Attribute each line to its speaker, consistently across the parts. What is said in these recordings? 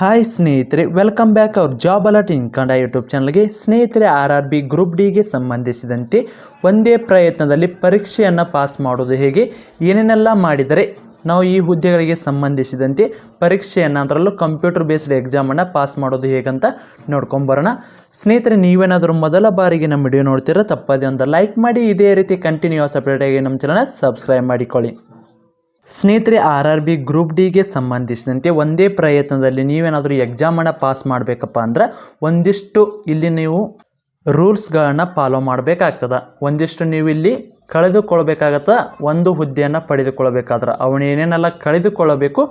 Speaker 1: Hi ಸ್ನೇಹಿತರೆ welcome back ಅವ್ರ job alert in Kannada YouTube ಚಾನಲ್ಗೆ ಸ್ನೇಹಿತರೆ ಆರ್ ಆರ್ ಬಿ ಗ್ರೂಪ್ ಡಿಗೆ ಸಂಬಂಧಿಸಿದಂತೆ ಒಂದೇ ಪ್ರಯತ್ನದಲ್ಲಿ ಪರೀಕ್ಷೆಯನ್ನು ಪಾಸ್ ಮಾಡೋದು ಹೇಗೆ? ಏನೇನೆಲ್ಲ ಮಾಡಿದರೆ ನಾವು ಈ ಹುದ್ದೆಗಳಿಗೆ ಸಂಬಂಧಿಸಿದಂತೆ ಪರೀಕ್ಷೆಯನ್ನು ಅದರಲ್ಲೂ ಕಂಪ್ಯೂಟರ್ ಬೇಸ್ಡ್ ಎಕ್ಸಾಮನ್ನು ಪಾಸ್ ಮಾಡೋದು ಹೇಗಂತ ನೋಡ್ಕೊಂಬರೋಣ ಸ್ನೇಹಿತರೆ, ನೀವೇನಾದರೂ ಮೊದಲ ಬಾರಿಗೆ ನಮ್ಮ ವಿಡಿಯೋ ನೋಡ್ತೀರಾ ತಪ್ಪದೇ ಒಂದು ಲೈಕ್ ಮಾಡಿ, ಇದೇ ರೀತಿ ಕಂಟಿನ್ಯೂಸ್ ಅಪ್ಡೇಟಾಗಿ ನಮ್ಮ ಚಾನಲ್ ಸಬ್ಸ್ಕ್ರೈಬ್ ಮಾಡಿಕೊಳ್ಳಿ. ಸ್ನೇಹಿತರೆ, ಆರ್ ಆರ್ ಬಿ ಗ್ರೂಪ್ ಡಿಗೆ ಸಂಬಂಧಿಸಿದಂತೆ ಒಂದೇ ಪ್ರಯತ್ನದಲ್ಲಿ ನೀವೇನಾದರೂ ಎಕ್ಸಾಮನ್ನು ಪಾಸ್ ಮಾಡಬೇಕಪ್ಪ ಅಂದ್ರೆ ಒಂದಿಷ್ಟು ಇಲ್ಲಿ ನೀವು ರೂಲ್ಸ್ಗಳನ್ನು ಫಾಲೋ ಮಾಡಬೇಕಾಗ್ತದ. ಒಂದಿಷ್ಟು ನೀವು ಇಲ್ಲಿ ಕಳೆದುಕೊಳ್ಬೇಕಾಗತ್ತ, ಒಂದು ಹುದ್ದೆಯನ್ನು ಪಡೆದುಕೊಳ್ಬೇಕಾದ್ರೆ. ಅವನೇನೇನೆಲ್ಲ ಕಳೆದುಕೊಳ್ಳಬೇಕು,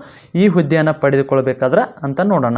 Speaker 1: ಈ ಹುದ್ದೆಯನ್ನು ಪಡೆದುಕೊಳ್ಬೇಕಾದ್ರೆ ಅಂತ ನೋಡೋಣ.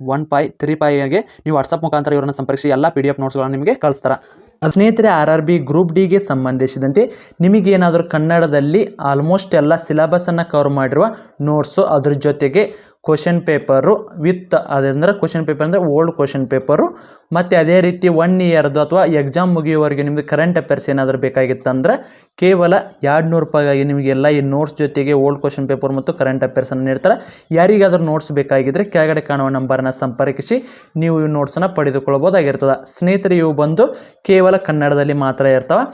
Speaker 2: one five three ಪೈಗೆ ನೀವು ವಾಟ್ಸಪ್ ಮುಖಾಂತರ ಇವರನ್ನು ಸಂಪರ್ಕಿಸಿ, ಎಲ್ಲ ಪಿ ಡಿ ಎಫ್ ನೋಟ್ಸ್ಗಳನ್ನು ನಿಮಗೆ ಕಳಿಸ್ತಾರೆ.
Speaker 1: ಸ್ನೇಹಿತರೆ ಆರ್ ಆರ್ ಬಿ ಗ್ರೂಪ್ ಡಿಗೆ ಸಂಬಂಧಿಸಿದಂತೆ ನಿಮಗೇನಾದರೂ ಕನ್ನಡದಲ್ಲಿ ಆಲ್ಮೋಸ್ಟ್ ಎಲ್ಲ ಸಿಲೆಬಸನ್ನು ಕವರ್ ಮಾಡಿರುವ ನೋಟ್ಸು ಅದ್ರ ಜೊತೆಗೆ ಕ್ವಶನ್ ಪೇಪರು ವಿತ್ ಅದಂದ್ರೆ ಕ್ವಶನ್ ಪೇಪರ್ ಅಂದರೆ ಓಲ್ಡ್ ಕ್ವಶನ್ ಪೇಪರು ಮತ್ತು ಅದೇ ರೀತಿ ಒನ್ ಇಯರ್ದು ಅಥವಾ ಎಕ್ಸಾಮ್ ಮುಗಿಯುವವರೆಗೆ ನಿಮಗೆ ಕರೆಂಟ್ ಅಫೇರ್ಸ್ ಏನಾದರೂ ಬೇಕಾಗಿತ್ತಂದ್ರೆ ಕೇವಲ ಎರಡು ನೂರು ರೂಪಾಯಿಗಾಗಿ ನಿಮಗೆಲ್ಲ ಈ ನೋಟ್ಸ್ ಜೊತೆಗೆ ಓಲ್ಡ್ ಕ್ವಶನ್ ಪೇಪರ್ ಮತ್ತು ಕರೆಂಟ್ ಅಫೇರ್ಸನ್ನು ನೀಡ್ತಾರೆ. ಯಾರಿಗಾದರೂ ನೋಟ್ಸ್ ಬೇಕಾಗಿದ್ದರೆ ಕೆಳಗಡೆ ಕಾಣುವ ನಂಬರನ್ನು ಸಂಪರ್ಕಿಸಿ ನೀವು ಈ ನೋಟ್ಸನ್ನು ಪಡೆದುಕೊಳ್ಳಬಹುದಾಗಿರ್ತದೆ. ಸ್ನೇಹಿತರೆ ಇವು ಬಂದು ಕೇವಲ ಕನ್ನಡದಲ್ಲಿ ಮಾತ್ರ ಇರ್ತಾವೆ.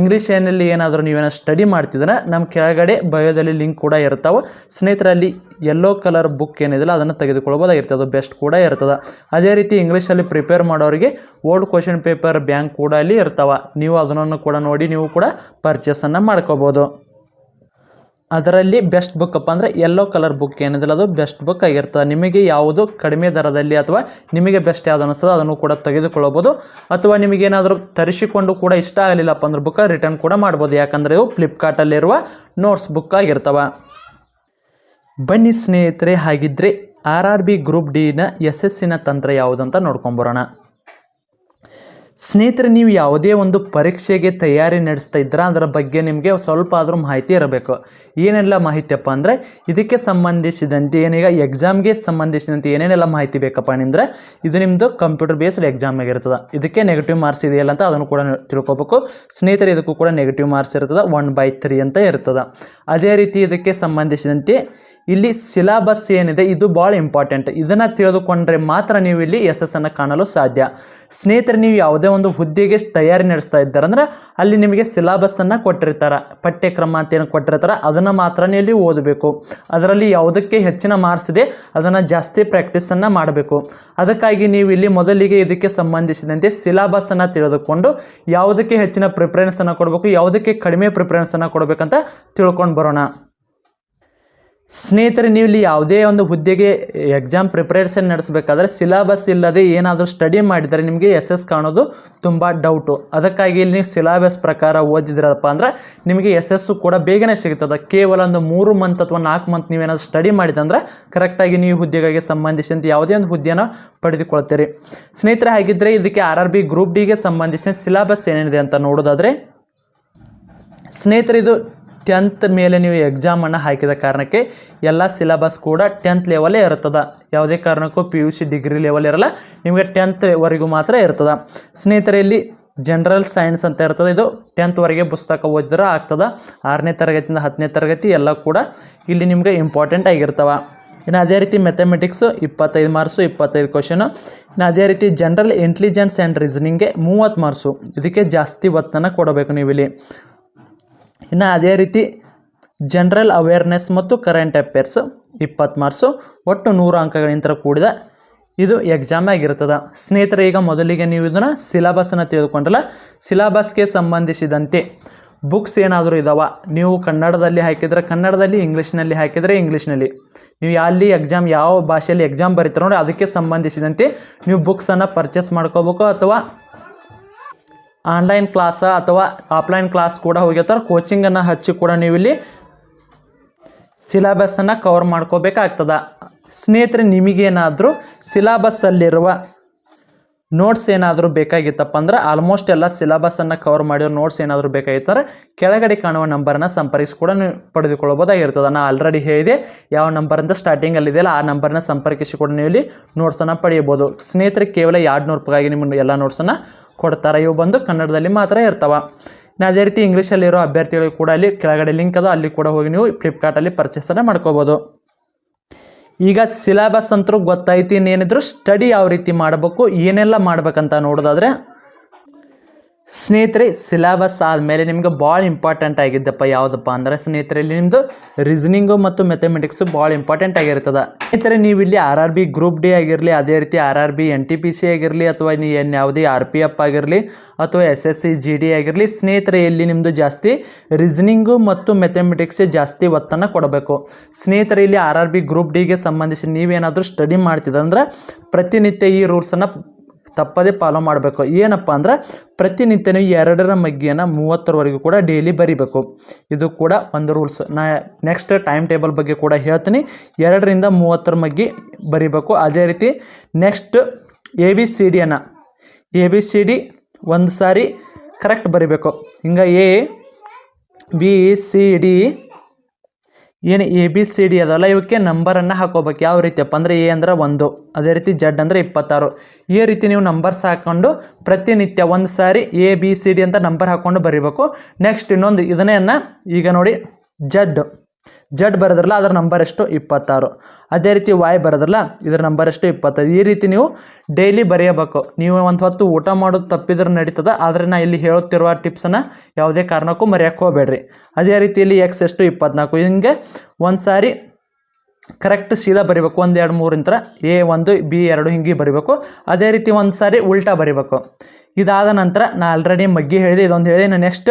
Speaker 1: ಇಂಗ್ಲೀಷ್ ಏನಲ್ಲಿ ಏನಾದರೂ ನೀವೇನೋ ಸ್ಟಡಿ ಮಾಡ್ತಿದ್ರೆ ನಮ್ಮ ಕೆಳಗಡೆ ಬಯೋದಲ್ಲಿ ಲಿಂಕ್ ಕೂಡ ಇರ್ತಾವೆ. ಸ್ನೇಹಿತರಲ್ಲಿ ಯೆಲ್ಲೋ ಕಲರ್ ಬುಕ್ ಏನಿದೆಯಲ್ಲ, ಅದನ್ನು ತೆಗೆದುಕೊಳ್ಬೋದಾಗಿರ್ತದೆ. ಅದು ಬೆಸ್ಟ್ ಕೂಡ ಇರ್ತದೆ. ಅದೇ ರೀತಿ ಇಂಗ್ಲೀಷಲ್ಲಿ ಪ್ರಿಪೇರ್ ಮಾಡೋರಿಗೆ ಓಲ್ಡ್ ಕ್ವಶನ್ ಪೇಪರ್ ಬ್ಯಾಂಕ್ ಕೂಡ ಅಲ್ಲಿ ಇರ್ತವೆ. ನೀವು ಅದನ್ನು ಕೂಡ ನೋಡಿ, ನೀವು ಕೂಡ ಪರ್ಚೇಸನ್ನು ಮಾಡ್ಕೋಬೋದು. ಅದರಲ್ಲಿ ಬೆಸ್ಟ್ ಬುಕ್ ಅಪ್ಪ ಅಂದರೆ ಯೆಲ್ಲೋ ಕಲರ್ ಬುಕ್ ಏನಿದೆಯಲ್ಲ, ಅದು ಬೆಸ್ಟ್ ಬುಕ್ ಆಗಿರ್ತದೆ. ನಿಮಗೆ ಯಾವುದು ಕಡಿಮೆ ದರದಲ್ಲಿ ಅಥವಾ ನಿಮಗೆ ಬೆಸ್ಟ್ ಯಾವುದು ಅನಿಸ್ತದೆ ಅದನ್ನು ಕೂಡ ತೆಗೆದುಕೊಳ್ಳಬೋದು ಅಥವಾ ನಿಮಗೇನಾದರೂ ತರಿಸಿಕೊಂಡು ಕೂಡ ಇಷ್ಟ ಆಗಲಿಲ್ಲಪ್ಪ ಅಂದ್ರೆ ಬುಕ್ ರಿಟರ್ನ್ ಕೂಡ ಮಾಡ್ಬೋದು. ಯಾಕಂದರೆ ಇವು ಫ್ಲಿಪ್ಕಾರ್ಟಲ್ಲಿರುವ ನೋಟ್ಸ್ ಬುಕ್ ಆಗಿರ್ತವೆ. ಬನ್ನಿ ಸ್ನೇಹಿತರೆ, ಹಾಗಿದ್ರೆ ಆರ್ ಆರ್ ಬಿ ಗ್ರೂಪ್ ಡಿನ ಯಶಸ್ಸಿನ ತಂತ್ರ ಯಾವುದಂತ ನೋಡ್ಕೊಂಬರೋಣ. ಸ್ನೇಹಿತರೆ, ನೀವು ಯಾವುದೇ ಒಂದು ಪರೀಕ್ಷೆಗೆ ತಯಾರಿ ನಡೆಸ್ತಾ ಇದ್ದೀರಾ, ಅದರ ಬಗ್ಗೆ ನಿಮಗೆ ಸ್ವಲ್ಪ ಆದರೂ ಮಾಹಿತಿ ಇರಬೇಕು. ಏನೆಲ್ಲ ಮಾಹಿತಿಯಪ್ಪ ಅಂದರೆ, ಇದಕ್ಕೆ ಸಂಬಂಧಿಸಿದಂತೆ ಏನೀಗ ಎಕ್ಸಾಮ್ಗೆ ಸಂಬಂಧಿಸಿದಂತೆ ಏನೇನೆಲ್ಲ ಮಾಹಿತಿ ಬೇಕಪ್ಪ ಅಂದರೆ, ಇದು ನಿಮ್ಮದು ಕಂಪ್ಯೂಟರ್ ಬೇಸ್ಡ್ ಎಕ್ಸಾಮ್ ಆಗಿರ್ತದೆ. ಇದಕ್ಕೆ ನೆಗೆಟಿವ್ ಮಾರ್ಕ್ಸ್ ಇದೆಯಲ್ಲ ಅಂತ ಅದನ್ನು ಕೂಡ ತಿಳ್ಕೊಬೇಕು. ಸ್ನೇಹಿತರೆ, ಇದಕ್ಕೂ ಕೂಡ ನೆಗೆಟಿವ್ ಮಾರ್ಕ್ಸ್ ಇರ್ತದೆ ಒನ್ ಬೈ ತ್ರೀ ಅಂತ ಇರ್ತದೆ. ಅದೇ ರೀತಿ ಇದಕ್ಕೆ ಸಂಬಂಧಿಸಿದಂತೆ ಇಲ್ಲಿ ಸಿಲಾಬಸ್ ಏನಿದೆ, ಇದು ಭಾಳ ಇಂಪಾರ್ಟೆಂಟ್ ಇದನ್ನು ತಿಳಿದುಕೊಂಡ್ರೆ ಮಾತ್ರ ನೀವು ಇಲ್ಲಿ ಯಶಸ್ಸನ್ನು ಕಾಣಲು ಸಾಧ್ಯ. ಸ್ನೇಹಿತರೆ, ನೀವು ಯಾವುದೇ ಒಂದು ಹುದ್ದೆಗೆ ತಯಾರಿ ನಡೆಸ್ತಾ ಇದ್ದಾರೆ ಅಲ್ಲಿ ನಿಮಗೆ ಸಿಲಾಬಸ್ಸನ್ನು ಕೊಟ್ಟಿರ್ತಾರೆ. ಪಠ್ಯಕ್ರಮ ಅಂತ ಏನು ಕೊಟ್ಟಿರ್ತಾರೆ, ಅದನ್ನು ಮಾತ್ರ ಇಲ್ಲಿ ಓದಬೇಕು. ಅದರಲ್ಲಿ ಯಾವುದಕ್ಕೆ ಹೆಚ್ಚಿನ ಮಾರ್ಕ್ಸ್ ಇದೆ, ಅದನ್ನು ಜಾಸ್ತಿ ಪ್ರಾಕ್ಟೀಸನ್ನು ಮಾಡಬೇಕು. ಅದಕ್ಕಾಗಿ ನೀವು ಇಲ್ಲಿ ಮೊದಲಿಗೆ ಇದಕ್ಕೆ ಸಂಬಂಧಿಸಿದಂತೆ ಸಿಲಾಬಸ್ಸನ್ನು ತಿಳಿದುಕೊಂಡು ಯಾವುದಕ್ಕೆ ಹೆಚ್ಚಿನ ಪ್ರಿಫರೆನ್ಸನ್ನು ಕೊಡಬೇಕು, ಯಾವುದಕ್ಕೆ ಕಡಿಮೆ ಪ್ರಿಫರೆನ್ಸನ್ನು ಕೊಡಬೇಕಂತ ತಿಳ್ಕೊಂಡು ಬರೋಣ. ಸ್ನೇಹಿತರೆ, ನೀವು ಇಲ್ಲಿ ಯಾವುದೇ ಒಂದು ಹುದ್ದೆಗೆ ಎಕ್ಸಾಮ್ ಪ್ರಿಪ್ರೇಷನ್ ನಡೆಸಬೇಕಾದ್ರೆ ಸಿಲಾಬಸ್ ಇಲ್ಲದೆ ಏನಾದರೂ ಸ್ಟಡಿ ಮಾಡಿದರೆ ನಿಮಗೆ ಎಸ್ ಎಸ್ ಕಾಣೋದು ತುಂಬ ಡೌಟು ಅದಕ್ಕಾಗಿ ಇಲ್ಲಿ ನೀವು ಸಿಲಾಬಸ್ ಪ್ರಕಾರ ಓದಿದ್ರಪ್ಪ ಅಂದ್ರೆ ನಿಮಗೆ ಎಸ್ ಎಸ್ಸು ಕೂಡ ಬೇಗನೆ ಸಿಗುತ್ತದೆ ಕೇವಲ ಒಂದು ಮೂರು ಮಂತ್ ಅಥವಾ ನಾಲ್ಕು ಮಂತ್ ನೀವೇನಾದರೂ ಸ್ಟಡಿ ಮಾಡಿದಂದ್ರೆ ಕರೆಕ್ಟಾಗಿ ನೀವು ಹುದ್ದೆಗಳಿಗೆ ಸಂಬಂಧಿಸಿದಂತೆ ಯಾವುದೇ ಒಂದು ಹುದ್ದೆಯನ್ನು ಪಡೆದುಕೊಳ್ತೀರಿ. ಸ್ನೇಹಿತರೆ ಹಾಗಿದ್ದರೆ ಇದಕ್ಕೆ ಆರ್ ಆರ್ ಬಿ ಗ್ರೂಪ್ ಡಿಗೆ ಸಂಬಂಧಿಸಿದ ಸಿಲಾಬಸ್ ಏನಿದೆ ಅಂತ ನೋಡೋದಾದರೆ, ಸ್ನೇಹಿತರೆ, ಇದು ಟೆಂತ್ ಮೇಲೆ ನೀವು ಎಕ್ಸಾಮನ್ನು ಹಾಕಿದ ಕಾರಣಕ್ಕೆ ಎಲ್ಲ ಸಿಲೆಬಸ್ ಕೂಡ ಟೆಂತ್ ಲೆವೆಲೇ ಇರ್ತದೆ ಯಾವುದೇ ಕಾರಣಕ್ಕೂ P U C degree level ಇರಲ್ಲ, ನಿಮಗೆ ಟೆಂತ್ವರೆಗೂ ಮಾತ್ರ ಇರ್ತದೆ. ಸ್ನೇಹಿತರೆ, ಇಲ್ಲಿ ಜನರಲ್ ಸೈನ್ಸ್ ಅಂತ ಇರ್ತದೆ. ಇದು ಟೆಂತ್ವರೆಗೆ ಪುಸ್ತಕ ಓದಿದ್ರೆ ಆಗ್ತದೆ. ಆರನೇ ತರಗತಿಯಿಂದ ಹತ್ತನೇ ತರಗತಿ ಎಲ್ಲ ಕೂಡ ಇಲ್ಲಿ ನಿಮಗೆ ಇಂಪಾರ್ಟೆಂಟ್ ಆಗಿರ್ತವೆ. ಇನ್ನು ಅದೇ ರೀತಿ ಮೆಥಮೆಟಿಕ್ಸು ಇಪ್ಪತ್ತೈದು ಮಾರ್ಕ್ಸು ಇಪ್ಪತ್ತೈದು ಕ್ವಶನು ಇನ್ನು ಅದೇ ರೀತಿ ಜನರಲ್ ಇಂಟೆಲಿಜೆನ್ಸ್ ಆ್ಯಂಡ್ ರೀಸನಿಂಗ್ಗೆ ಮೂವತ್ತು ಮಾರ್ಕ್ಸು ಇದಕ್ಕೆ ಜಾಸ್ತಿ ಒತ್ತನ್ನು ಕೊಡಬೇಕು ನೀವು ಇಲ್ಲಿ ಇನ್ನು ಅದೇ ರೀತಿ ಜನರಲ್ ಅವೇರ್ನೆಸ್ ಮತ್ತು ಕರೆಂಟ್ ಅಫೇರ್ಸ್ ಇಪ್ಪತ್ತು ಮಾರ್ಕ್ಸು ಒಟ್ಟು ನೂರು ಅಂಕಗಳಿಂದ ಕೂಡಿದ ಇದು ಎಕ್ಸಾಮ್ ಆಗಿರ್ತದೆ. ಸ್ನೇಹಿತರೆ, ಈಗ ಮೊದಲಿಗೆ ನೀವು ಇದನ್ನು ಸಿಲಬಸ್ಸನ್ನು ತಿಳಿದುಕೊಂಡ್ರಲ್ಲ ಸಿಲಬಸ್ಗೆ ಸಂಬಂಧಿಸಿದಂತೆ ಬುಕ್ಸ್ ಏನಾದರೂ ಇದಾವ, ನೀವು ಕನ್ನಡದಲ್ಲಿ ಹಾಕಿದರೆ ಕನ್ನಡದಲ್ಲಿ ಇಂಗ್ಲೀಷ್ನಲ್ಲಿ ಹಾಕಿದರೆ ಇಂಗ್ಲೀಷ್ನಲ್ಲಿ ನೀವು ಅಲ್ಲಿ ಎಕ್ಸಾಮ್ ಯಾವ ಭಾಷೆಯಲ್ಲಿ ಎಕ್ಸಾಮ್ ಬರೀತಾರೋ ಅದಕ್ಕೆ ಸಂಬಂಧಿಸಿದಂತೆ ನೀವು ಬುಕ್ಸನ್ನು ಪರ್ಚೇಸ್ ಮಾಡ್ಕೋಬೇಕು ಅಥವಾ ಆನ್ಲೈನ್ ಕ್ಲಾಸ ಅಥವಾ ಆಫ್ಲೈನ್ ಕ್ಲಾಸ್ ಕೂಡ ಹೋಗಿರ್ತಾರೆ. ಕೋಚಿಂಗನ್ನು ಹಚ್ಚಿ ಕೂಡ ನೀವು ಇಲ್ಲಿ ಸಿಲೆಬಸ್ಸನ್ನು ಕವರ್ ಮಾಡ್ಕೋಬೇಕಾಗ್ತದ. ಸ್ನೇಹಿತರೆ, ನಿಮಗೇನಾದರೂ ಸಿಲೆಬಸ್ಸಲ್ಲಿರುವ ನೋಟ್ಸ್ ಏನಾದರೂ ಬೇಕಾಗಿತ್ತಪ್ಪ ಅಂದ್ರೆ ಆಲ್ಮೋಸ್ಟ್ ಎಲ್ಲ ಸಿಲಬಸನ್ನು ಕವರ್ ಮಾಡಿರೋ ನೋಟ್ಸ್ ಏನಾದರೂ ಬೇಕಾಗಿತ್ತಾರೆ ಕೆಳಗಡೆ ಕಾಣುವ ನಂಬರನ್ನು ಸಂಪರ್ಕಿಸಿ ಕೂಡ ನೀವು ಪಡೆದುಕೊಳ್ಳಬಹುದಾಗಿರ್ತದೆ. ನಾನು ಆಲ್ರೆಡಿ ಹೇಳಿದೆ, ಯಾವ ನಂಬರ್ ಅಂತ ಸ್ಟಾರ್ಟಿಂಗಲ್ಲಿ ಇದೆಯಲ್ಲ ಆ ನಂಬರ್ನ ಸಂಪರ್ಕಿಸಿ ಕೂಡ ನೀವು ಇಲ್ಲಿ ನೋಟ್ಸನ್ನು ಪಡೆಯಬೋದು ಸ್ನೇಹಿತರೆ, ಕೇವಲ ಎರಡು ನೂರು ರೂಪಾಯಿಗೆ ನಿಮ್ಮ ಎಲ್ಲ ನೋಟ್ಸನ್ನು ಕೊಡ್ತಾರೆ. ಇವು ಬಂದು ಕನ್ನಡದಲ್ಲಿ ಮಾತ್ರ ಇರ್ತವೆ. ಇನ್ನು ಅದೇ ರೀತಿ ಇಂಗ್ಲೀಷಲ್ಲಿರೋ ಅಭ್ಯರ್ಥಿಗಳಿಗೆ ಕೂಡ ಅಲ್ಲಿ ಕೆಳಗಡೆ ಲಿಂಕ್ ಅದು, ಅಲ್ಲಿ ಕೂಡ ಹೋಗಿ ನೀವು ಫ್ಲಿಪ್ಕಾರ್ಟಲ್ಲಿ ಪರ್ಚೇಸನ್ನು ಮಾಡ್ಕೋಬೋದು. ಈಗ ಸಿಲೆಬಸ್ ಅಂತೂ ಗೊತ್ತೈತಿ ಇನ್ನೇನಿದ್ರು ಸ್ಟಡಿ ಯಾವ ರೀತಿ ಮಾಡಬೇಕು ಏನೆಲ್ಲ ಮಾಡ್ಬೇಕಂತ ನೋಡೋದಾದ್ರೆ ಸ್ನೇಹಿತರೆ ಸಿಲೆಬಸ್ ಆದಮೇಲೆ ನಿಮ್ಗೆ ಭಾಳ ಇಂಪಾರ್ಟೆಂಟ್ ಆಗಿದ್ದಪ್ಪ. ಯಾವುದಪ್ಪ ಅಂದರೆ ಸ್ನೇಹಿತರೆ, ಇಲ್ಲಿ ನಿಮ್ಮದು ರೀಸನಿಂಗು ಮತ್ತು ಮೆಥಮೆಟಿಕ್ಸು ಭಾಳ ಇಂಪಾರ್ಟೆಂಟ್ ಆಗಿರ್ತದೆ. ಸ್ನೇಹಿತರೆ, ನೀವು ಇಲ್ಲಿ R R B group D ಆಗಿರಲಿ, ಅದೇ ರೀತಿ R R B N T P C ಆಗಿರಲಿ, ಅಥವಾ ನೀ ಏನು ಯಾವುದೇ ಆರ್ ಪಿ ಎಫ್ ಆಗಿರಲಿ, ಅಥವಾ S S C G D ಆಗಿರಲಿ, ಸ್ನೇಹಿತರೆ, ಇಲ್ಲಿ ನಿಮ್ಮದು ಜಾಸ್ತಿ ರೀಸನಿಂಗು ಮತ್ತು ಮೆಥಮೆಟಿಕ್ಸ್ ಜಾಸ್ತಿ ಒತ್ತನ್ನು ಕೊಡಬೇಕು. ಸ್ನೇಹಿತರೆ, ಇಲ್ಲಿ ಆರ್ ಆರ್ ಬಿ ಗ್ರೂಪ್ ಡಿಗೆ ಸಂಬಂಧಿಸಿ ನೀವೇನಾದರೂ ಸ್ಟಡಿ ಮಾಡ್ತಿದ್ದಂದ್ರೆ ಪ್ರತಿನಿತ್ಯ ಈ ರೂಲ್ಸನ್ನು ತಪ್ಪದೇ ಫಾಲೋ ಮಾಡಬೇಕು. ಏನಪ್ಪ ಅಂದ್ರೆ ಪ್ರತಿನಿತ್ಯನೂ ಎರಡರ ಮಗ್ಗಿಯನ್ನು ಮೂವತ್ತರವರೆಗೂ ಕೂಡ ಡೈಲಿ ಬರಿಬೇಕು. ಇದು ಕೂಡ ಒಂದು ರೂಲ್ಸ್ ನಾ ನೆಕ್ಸ್ಟ್ ಟೈಮ್ ಟೇಬಲ್ ಬಗ್ಗೆ ಕೂಡ ಹೇಳ್ತೀನಿ. ಎರಡರಿಂದ ಮೂವತ್ತರ ಮಗ್ಗಿ ಬರಿಬೇಕು. ಅದೇ ರೀತಿ ನೆಕ್ಸ್ಟ್ ಎ ಬಿ ಸಿ ಡಿಯನ್ನು ಎ ಬಿ ಸಿ ಡಿ ಒಂದು ಸಾರಿ ಕರೆಕ್ಟ್ ಬರಿಬೇಕು. ಹಿಂಗೆ ಎ ಬಿ ಸಿ ಡಿ ಏನು ಎ ಬಿ ಸಿ ಡಿ ಅದಲ್ಲ, ಇವಕ್ಕೆ ನಂಬರನ್ನು ಹಾಕೋಬೇಕು. ಯಾವ ರೀತಿಯಪ್ಪ ಅಂದರೆ ಎ ಅಂದ್ರೆ ಒಂದು, ಅದೇ ರೀತಿ ಜಡ್ ಅಂದರೆ ಇಪ್ಪತ್ತಾರು. ಈ ರೀತಿ ನೀವು ನಂಬರ್ಸ್ ಹಾಕ್ಕೊಂಡು ಪ್ರತಿನಿತ್ಯ ಒಂದು ಸಾರಿ ಎ ಬಿ ಸಿ ಡಿ ಅಂತ ನಂಬರ್ ಹಾಕ್ಕೊಂಡು ಬರೀಬೇಕು. ನೆಕ್ಸ್ಟ್ ಇನ್ನೊಂದು ಇದನ್ನೇ ಈಗ ನೋಡಿ ಜಡ್ ಜಡ್ ಬರೋದ್ರಲ್ಲ, ಅದರ ನಂಬರ್ ಎಷ್ಟು? ಇಪ್ಪತ್ತಾರು. ಅದೇ ರೀತಿ ವಾಯ್ ಬರೋದ್ರಲ್ಲ, ಇದರ ನಂಬರ್ ಎಷ್ಟು? ಇಪ್ಪತ್ತೈದು. ಈ ರೀತಿ ನೀವು ಡೈಲಿ ಬರೆಯಬೇಕು. ನೀವು ಒಂದು ಹೊತ್ತು ಊಟ ಮಾಡೋದು ತಪ್ಪಿದ್ರೆ ನಡೀತದೆ, ಆದರೆ ನಾ ಇಲ್ಲಿ ಹೇಳುತ್ತಿರುವ ಟಿಪ್ಸನ್ನು ಯಾವುದೇ ಕಾರಣಕ್ಕೂ ಮರೆಯೋಕ್ಕೆ ಹೋಗಬೇಡ್ರಿ. ಅದೇ ರೀತಿಯಲ್ಲಿ ಎಕ್ಸ್ ಎಷ್ಟು? ಇಪ್ಪತ್ನಾಲ್ಕು. ಹಿಂಗೆ ಒಂದು ಸಾರಿ ಕರೆಕ್ಟ್ ಸೀದಾ ಬರಿಬೇಕು. ಒಂದು, ಎರಡು ಮೂರಿಂತರ ಎ ಒಂದು ಬಿ ಎರಡು ಹಿಂಗೆ ಬರಿಬೇಕು. ಅದೇ ರೀತಿ ಒಂದು ಸಾರಿ ಉಲ್ಟಾ ಬರಿಬೇಕು. ಇದಾದ ನಂತರ ನಾ ಆಲ್ರೆಡಿ ಮಗ್ಗಿ ಹೇಳಿದೆ. ಇದೊಂದು ಹೇಳಿದೆ. ನಾನು ನೆಕ್ಸ್ಟ್